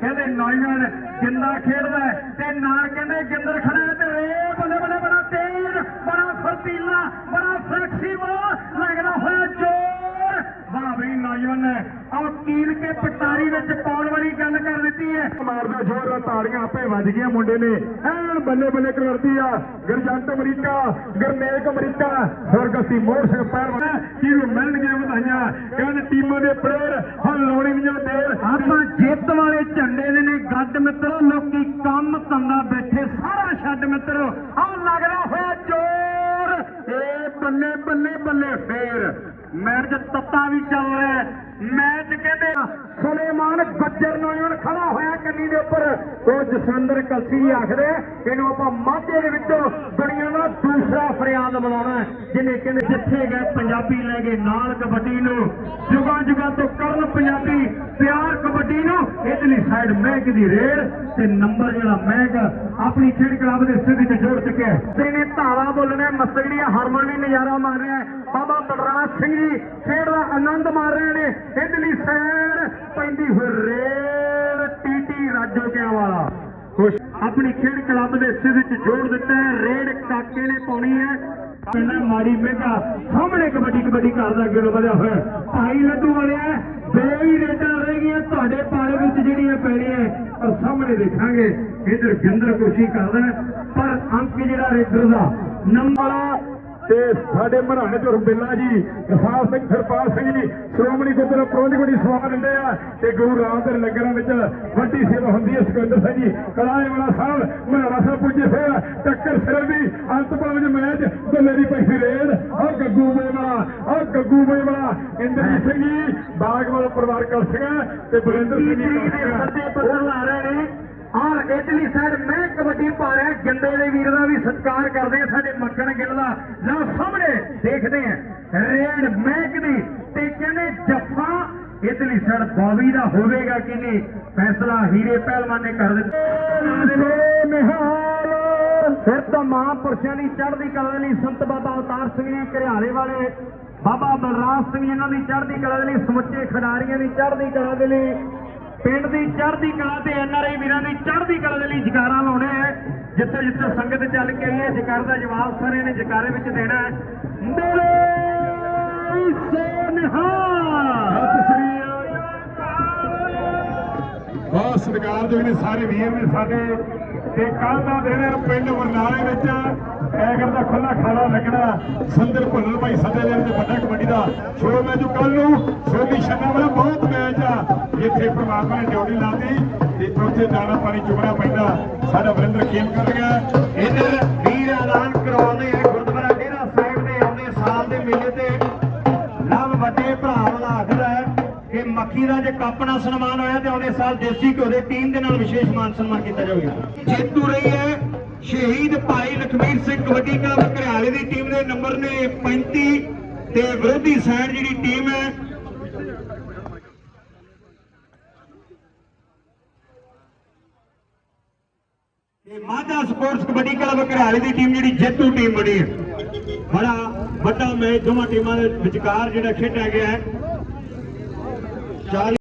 ਕਹਿੰਦੇ ਨੌਜਵਾਨ ਜਿੰਦਾ ਖੇਡਦਾ ਤੇ ਨਾਲ ਕਹਿੰਦੇ, ਗਿੰਦਰ ਖੜਾ ਤੇ ਰੇ ਬੱਲੇ ਬੱਲੇ ਬੜਾ ਤੇਜ਼ ਬੜਾ ਫਰਤੀਲਾ ਬੜਾ ਫਲੈਕਸੀਬਲ ਲੱਗਦਾ ਹੋਇਆ ਜ਼ੋਰ ਵਾਹ ਵੀ ਨੌਜਵਾਨ ਨੇ ਆਹ ਕੀਲ ਕੇ ਪਟਾਰੀ ਵਿੱਚ ਪਾਉਣ ਵਾਲੀ ਗੱਲ ਕਰ ਦਿੱਤੀ ਹੈ। ਮਾਰਦਾ ਜ਼ੋਰ ਨਾਲ ਤਾੜੀਆਂ ਆਪੇ ਵੱਜ ਗਈਆਂ ਮੁੰਡੇ ਨੇ। ਐਨ ਬੱਲੇ ਬੱਲੇ ਕਰਦੀ ਆ। ਗਰਜੰਟ ਅਮਰੀਕਾ ਗਰਨੇਕ ਅਮਰੀਕਾ ਸਵਰਗਸੀ ਮੋਹਰ ਸਿੰਘ ਪਹਿਲਵਾਨ ਜਿਹਨੂੰ ਮਿਲਣਗੀਆਂ ਵਧਾਈਆਂ? ਕਹਿੰਦੇ ਟੀਮਾਂ ਦੇ ਪਲੇਅਰ ਹੁਣ ਲਾਉਣੀ ਨਹੀਂ ਦੇਰ ਆਪਾਂ ਜਿੱਤ ਵਾਲੇ ਝੰਡੇ ਦੇ ਨੇ ਗੱਡ ਮਿੱਤਰੋ ਲੋਕੀ ਕੰਮ ਧੰਦਾ ਬੈਠੇ ਸਾਰਾ ਛੱਡ ਮਿੱਤਰੋ। ਆਹ ਲੱਗਦਾ ਹੋਇਆ ਜ਼ੋਰ। ਏ ਬੱਲੇ ਬੱਲੇ ਬੱਲੇ ਫੇਰ। ਮੈਚ ਤੱਤਾ ਵੀ ਚੱਲ ਰਿਹਾ। ਮੈਚ ਕਹਿੰਦੇ ਸੁਲੇਮਾਨ ਗੱਜਰ ਨੌਜਵਾਨ ਖੜਾ ਹੋਇਆ ਕੰਨੀ ਦੇ ਉੱਪਰ। ਉਹ ਜਸਵਿੰਦਰ ਕਲਸੀ ਆਖਦੇ, ਇਹਨੂੰ ਆਪਾਂ ਮਾਝੇ ਦੇ ਵਿੱਚੋਂ ਦੁਨੀਆ ਦਾ ਦੂਸਰਾ ਫਰਿਆਦ ਬਣਾਉਣਾ ਜਿਹਨੇ ਕਹਿੰਦੇ ਜਿੱਥੇ ਗਏ ਪੰਜਾਬੀ ਲੈ ਗਏ ਨਾਲ ਕਬੱਡੀ ਨੂੰ। ਜੁਗਾਂ ਜੁਗਾਂ ਤੋਂ ਕਰਨ ਪੰਜਾਬੀ, ਪਿਆਰ ਕਬੱਡੀ ਨੂੰ। ਇਧਰਲੀ ਸਾਈਡ ਮਹਿਕ ਦੀ ਰੇਡ ਤੇ ਨੰਬਰ ਜਿਹੜਾ ਮਹਿਕ ਆਪਣੀ ਖੇਡ ਕਲੱਬ ਦੇ ਸਿੱਧੀ ਤੇ ਜੋੜ ਚੁੱਕਿਆ ਹੈ। ਤੇ ਧਾਵਾ ਬੋਲਣਾ ਮਸਤਗੜੀਆ ਹਰਮਨ ਨਜ਼ਾਰਾ ਮਾਰ ਰਿਹਾ ਹੈ। ਬਾਬਾ ਬਲਰਾਜ ਸਿੰਘ ਜੀ ਖੇਡ ਦਾ ਆਨੰਦ ਮਾਰ ਰਹੇ ਨੇ। ਇਧਰਲੀ ਸਾਈਡ ਪੈਂਦੀ ਹੋਈ ਰੇਡ ਟੀਟੀ ਰਾਜੋ ਵਾਲਾ। ਖੁਸ਼। ਆਪਣੀ ਖੇਡ ਕਲੱਬ ਦੇ ਸਿੱਧੇ ਚ ਜੋੜ ਦਿੱਤਾ ਹੈ, ਰੇਡ ਕਾਕੇ ਨੇ ਪਾਉਣੀ ਹੈ। ਕਹਿੰਦਾ ਮਾੜੀ ਮੇਗਾ, ਸਾਹਮਣੇ ਕਬੱਡੀ ਕਬੱਡੀ ਕਰਦਾ ਅੱਗੇ ਵਧਿਆ ਹੋਇਆ। ਭਾਈ ਲੱਡੂ ਵਾਲਿਆ, ਦੋ ਹੀ ਰੇਡਾਂ ਰਹਿ ਗਈਆਂ, ਤੁਹਾਡੇ ਪਾਲੇ ਵਿੱਚ ਜਿਹੜੀਆਂ ਪੈਣੀਆਂ ਪਰ ਸਾਹਮਣੇ ਦੇਖਾਂਗੇ, ਇਧਰ ਗਿੰਦਰ ਕੋਸ਼ਿਸ਼ ਕਰਦਾ ਪਰ ਅੰਕ ਜਿਹੜਾ ਰੇਡਰ ਦਾ, ਨੰਬਰ ਤੇ ਸਾਡੇ ਮਹਾਰਾਣੇ ਤੋਂ ਰੁਬਿੱਲਾ ਜੀ ਗਸਾਲ ਸਿੰਘ ਸਰਪਾਲ ਸਿੰਘ ਜੀ ਸ਼੍ਰੋਮਣੀ ਗੁਰਦੁਆਰਾ ਪ੍ਰਬੰਧਕ ਕਮੇਟੀ ਸਵਾਗਤ ਦਿੰਦੇ ਆ ਤੇ ਗੁਰੂ ਰਾਮਦਾਸ ਲੰਗਰਾਂ ਵਿੱਚ ਵੱਡੀ ਸੇਵਾ ਹੁੰਦੀ ਹੈ। ਸੁਖਿੰਦਰ ਸਿੰਘ ਜੀ ਕਲਾਏ ਵਾਲਾ ਸਾਹਿਬ ਮਹਾਰਾਣਾ ਸਾਹਿਬ ਪੁੱਜੇ ਹੋਇਆ ਟੱਕਰ ਸਿਰ ਦੀ ਅੰਤ ਵਿੱਚ ਮੈਚ ਦੁੱਲੇ ਦੀ ਪਈ ਰੇਡ ਆ ਗੱਗੂ ਵਾਲਾ ਆ ਗੱਗੂ ਵਾਲਾ। ਇੰਦਰਜੀਤ ਸਿੰਘ ਜੀ ਬਾਗਵਾਲ ਪਰਿਵਾਰ ਕਰ ਸਿੰਘ ਤੇ ਬਰਿੰਦਰ ਸਿੰਘ ਜੀ ਦੇ ਸੱਦੇ ਪੱਤਰ ਲਾ ਰਹੇ ਨੇ? ਔਰ ਇਟਲੀ ਸਾਈਡ ਮੈਂ ਕਬੱਡੀ ਪਾ ਰਿਹਾ ਗੰਦੇ ਦੇ ਵੀਰ ਦਾ ਵੀ ਸਤਿਕਾਰ ਕਰਦੇ ਆ ਸਾਡੇ ਮੱਖਣ ਗਿੱਲ ਦਾ। ਲਓ ਸਾਹਮਣੇ ਦੇਖਦੇ ਆ ਰੇਡ ਮਹਿਕ ਦੀ। ਤੇ ਕਹਿੰਦੇ ਜੱਫਾ ਇਟਲੀ ਸਾਈਡ ਬੌਬੀ ਦਾ ਹੋਵੇਗਾ ਕਿ ਨਹੀਂ? ਫੈਸਲਾ ਹੀਰੇ ਪਹਿਲਵਾਨ ਨੇ ਕਰ ਦਿੱਤਾ। ਨਿਹਾਲ। ਫਿਰ ਤਾਂ ਮਹਾਂਪੁਰਸ਼ਾਂ ਦੀ ਚੜ੍ਹਦੀ ਕਲਾ ਲਈ ਸੰਤ ਬਾਬਾ ਅਵਤਾਰ ਸਿੰਘ ਜੀ ਘਰਿਆਲੇ ਵਾਲੇ ਬਾਬਾ ਬਲਰਾਜ ਸਿੰਘ ਇਹਨਾਂ ਦੀ ਚੜ੍ਹਦੀ ਕਲਾ ਦੇ ਲਈ ਸਮੁੱਚੇ ਖਿਡਾਰੀਆਂ ਦੀ ਚੜ੍ਹਦੀ ਕਲਾ ਦੇ ਲਈ ਪਿੰਡ ਦੀ ਚੜ੍ਹਦੀ ਕਲਾ ਤੇ ਐਨਆਰਆਈ ਵੀਰਾਂ ਦੀ ਚੜ੍ਹਦੀ ਕਲਾ ਦੇ ਲਈ ਜਕਾਰਾ ਲਾਉਣੇ ਹੈ ਜਿੱਥੇ ਜਿੱਥੇ ਸੰਗਤ ਚੱਲ ਕੇ ਆਈ ਹੈ, ਜਕਾਰ ਦਾ ਜਵਾਬ ਸਾਰਿਆਂ ਨੇ ਜਕਾਰੇ ਵਿੱਚ ਦੇਣਾ ਹੈ। ਬੋਲੇ ਸੋਨਹਾ ਸਤਿ ਸ੍ਰੀ ਬਹੁਤ ਸਤਿਕਾਰਯੋਗ ਨੇ ਸਾਰੇ ਵੀਰ ਨੇ ਸਾਡੇ ਤੇ ਕੱਲ ਦਾ ਦਿਨ ਪਿੰਡ ਬਰਨਾਲੇ ਵਿੱਚ। ਐਗਰ ਦਾ ਖੁੱਲਾ ਖਾਲਾ ਲੱਗਣਾ। ਸੰਦਰ ਭੁੱਲਰ ਭਾਈ ਸਾਡੇ ਦੇ ਵੱਡਾ ਕਬੱਡੀ ਦਾ ਸ਼ੋਅ ਮੈਚ ਕੱਲ ਨੂੰ ਸੋਨੀ ਸ਼ੰਨਾ ਡਿਊਟੀ ਲਾਤੀ ਤੇ ਉੱਥੇ ਦਾਣਾ ਪਾਣੀ ਚੁਗਣਾ ਪੈਂਦਾ। ਸਾਡਾ ਵਰਿੰਦਰ ਖੇਮ ਕਰ ਰਿਹਾ। ਇਧਰ ਵੀਰ ਐਲਾਨ ਕਰਾਉਂਦੇ ਆ, ਗੁਰਦੁਆਰਾ ਡੇਰਾ ਸਾਹਿਬ ਦੇ ਆਉਂਦੇ ਸਾਲ ਦੇ ਮੇਲੇ ਤੇ। ਲਵ ਵੱਡੇ ਭਰਾ ਵਾਲਾ ਆਖਦਾ ਹੈ ਕਿ ਮੱਖੀ ਦਾ ਜੇ ਕੱਪ ਨਾਲ ਸਨਮਾਨ ਹੋਇਆ ਤੇ ਆਉਂਦੇ ਸਾਲ ਦੇਸੀ ਘਿਓ ਦੇ ਟੀਮ ਦੇ ਨਾਲ ਵਿਸ਼ੇਸ਼ ਮਾਨ ਸਨਮਾਨ ਕੀਤਾ ਜਾਊਗਾ ਜੇਤੂ ਰਹੀ ਹੈ ਸ਼ਹੀਦ ਭਾਈ ਲਖਮੀਰ ਸਿੰਘ ਕਬੱਡੀ ਕਲੱਬ ਘਰਿਆਲੇ ਦੀ ਟੀਮ ਦੇ ਨੰਬਰ ਨੇ 35 ਤੇ ਵਿਰੋਧੀ ਸਾਈਡ ਜਿਹੜੀ ਟੀਮ ਹੈ ਇਹ ਮਾਝਾ ਸਪੋਰਟਸ ਕਬੱਡੀ ਕਲੱਬ ਘਰਿਆਲੇ ਦੀ ਟੀਮ ਜਿਹੜੀ ਜੇਤੂ ਟੀਮ ਬਣੀ ਹੈ। ਬੜਾ ਵੱਡਾ ਮੈਚ, ਦੋਵਾਂ ਟੀਮਾਂ ਦੇ ਵਿਚਕਾਰ ਜਿਹੜਾ ਖੇਡਿਆ ਗਿਆ ਹੈ।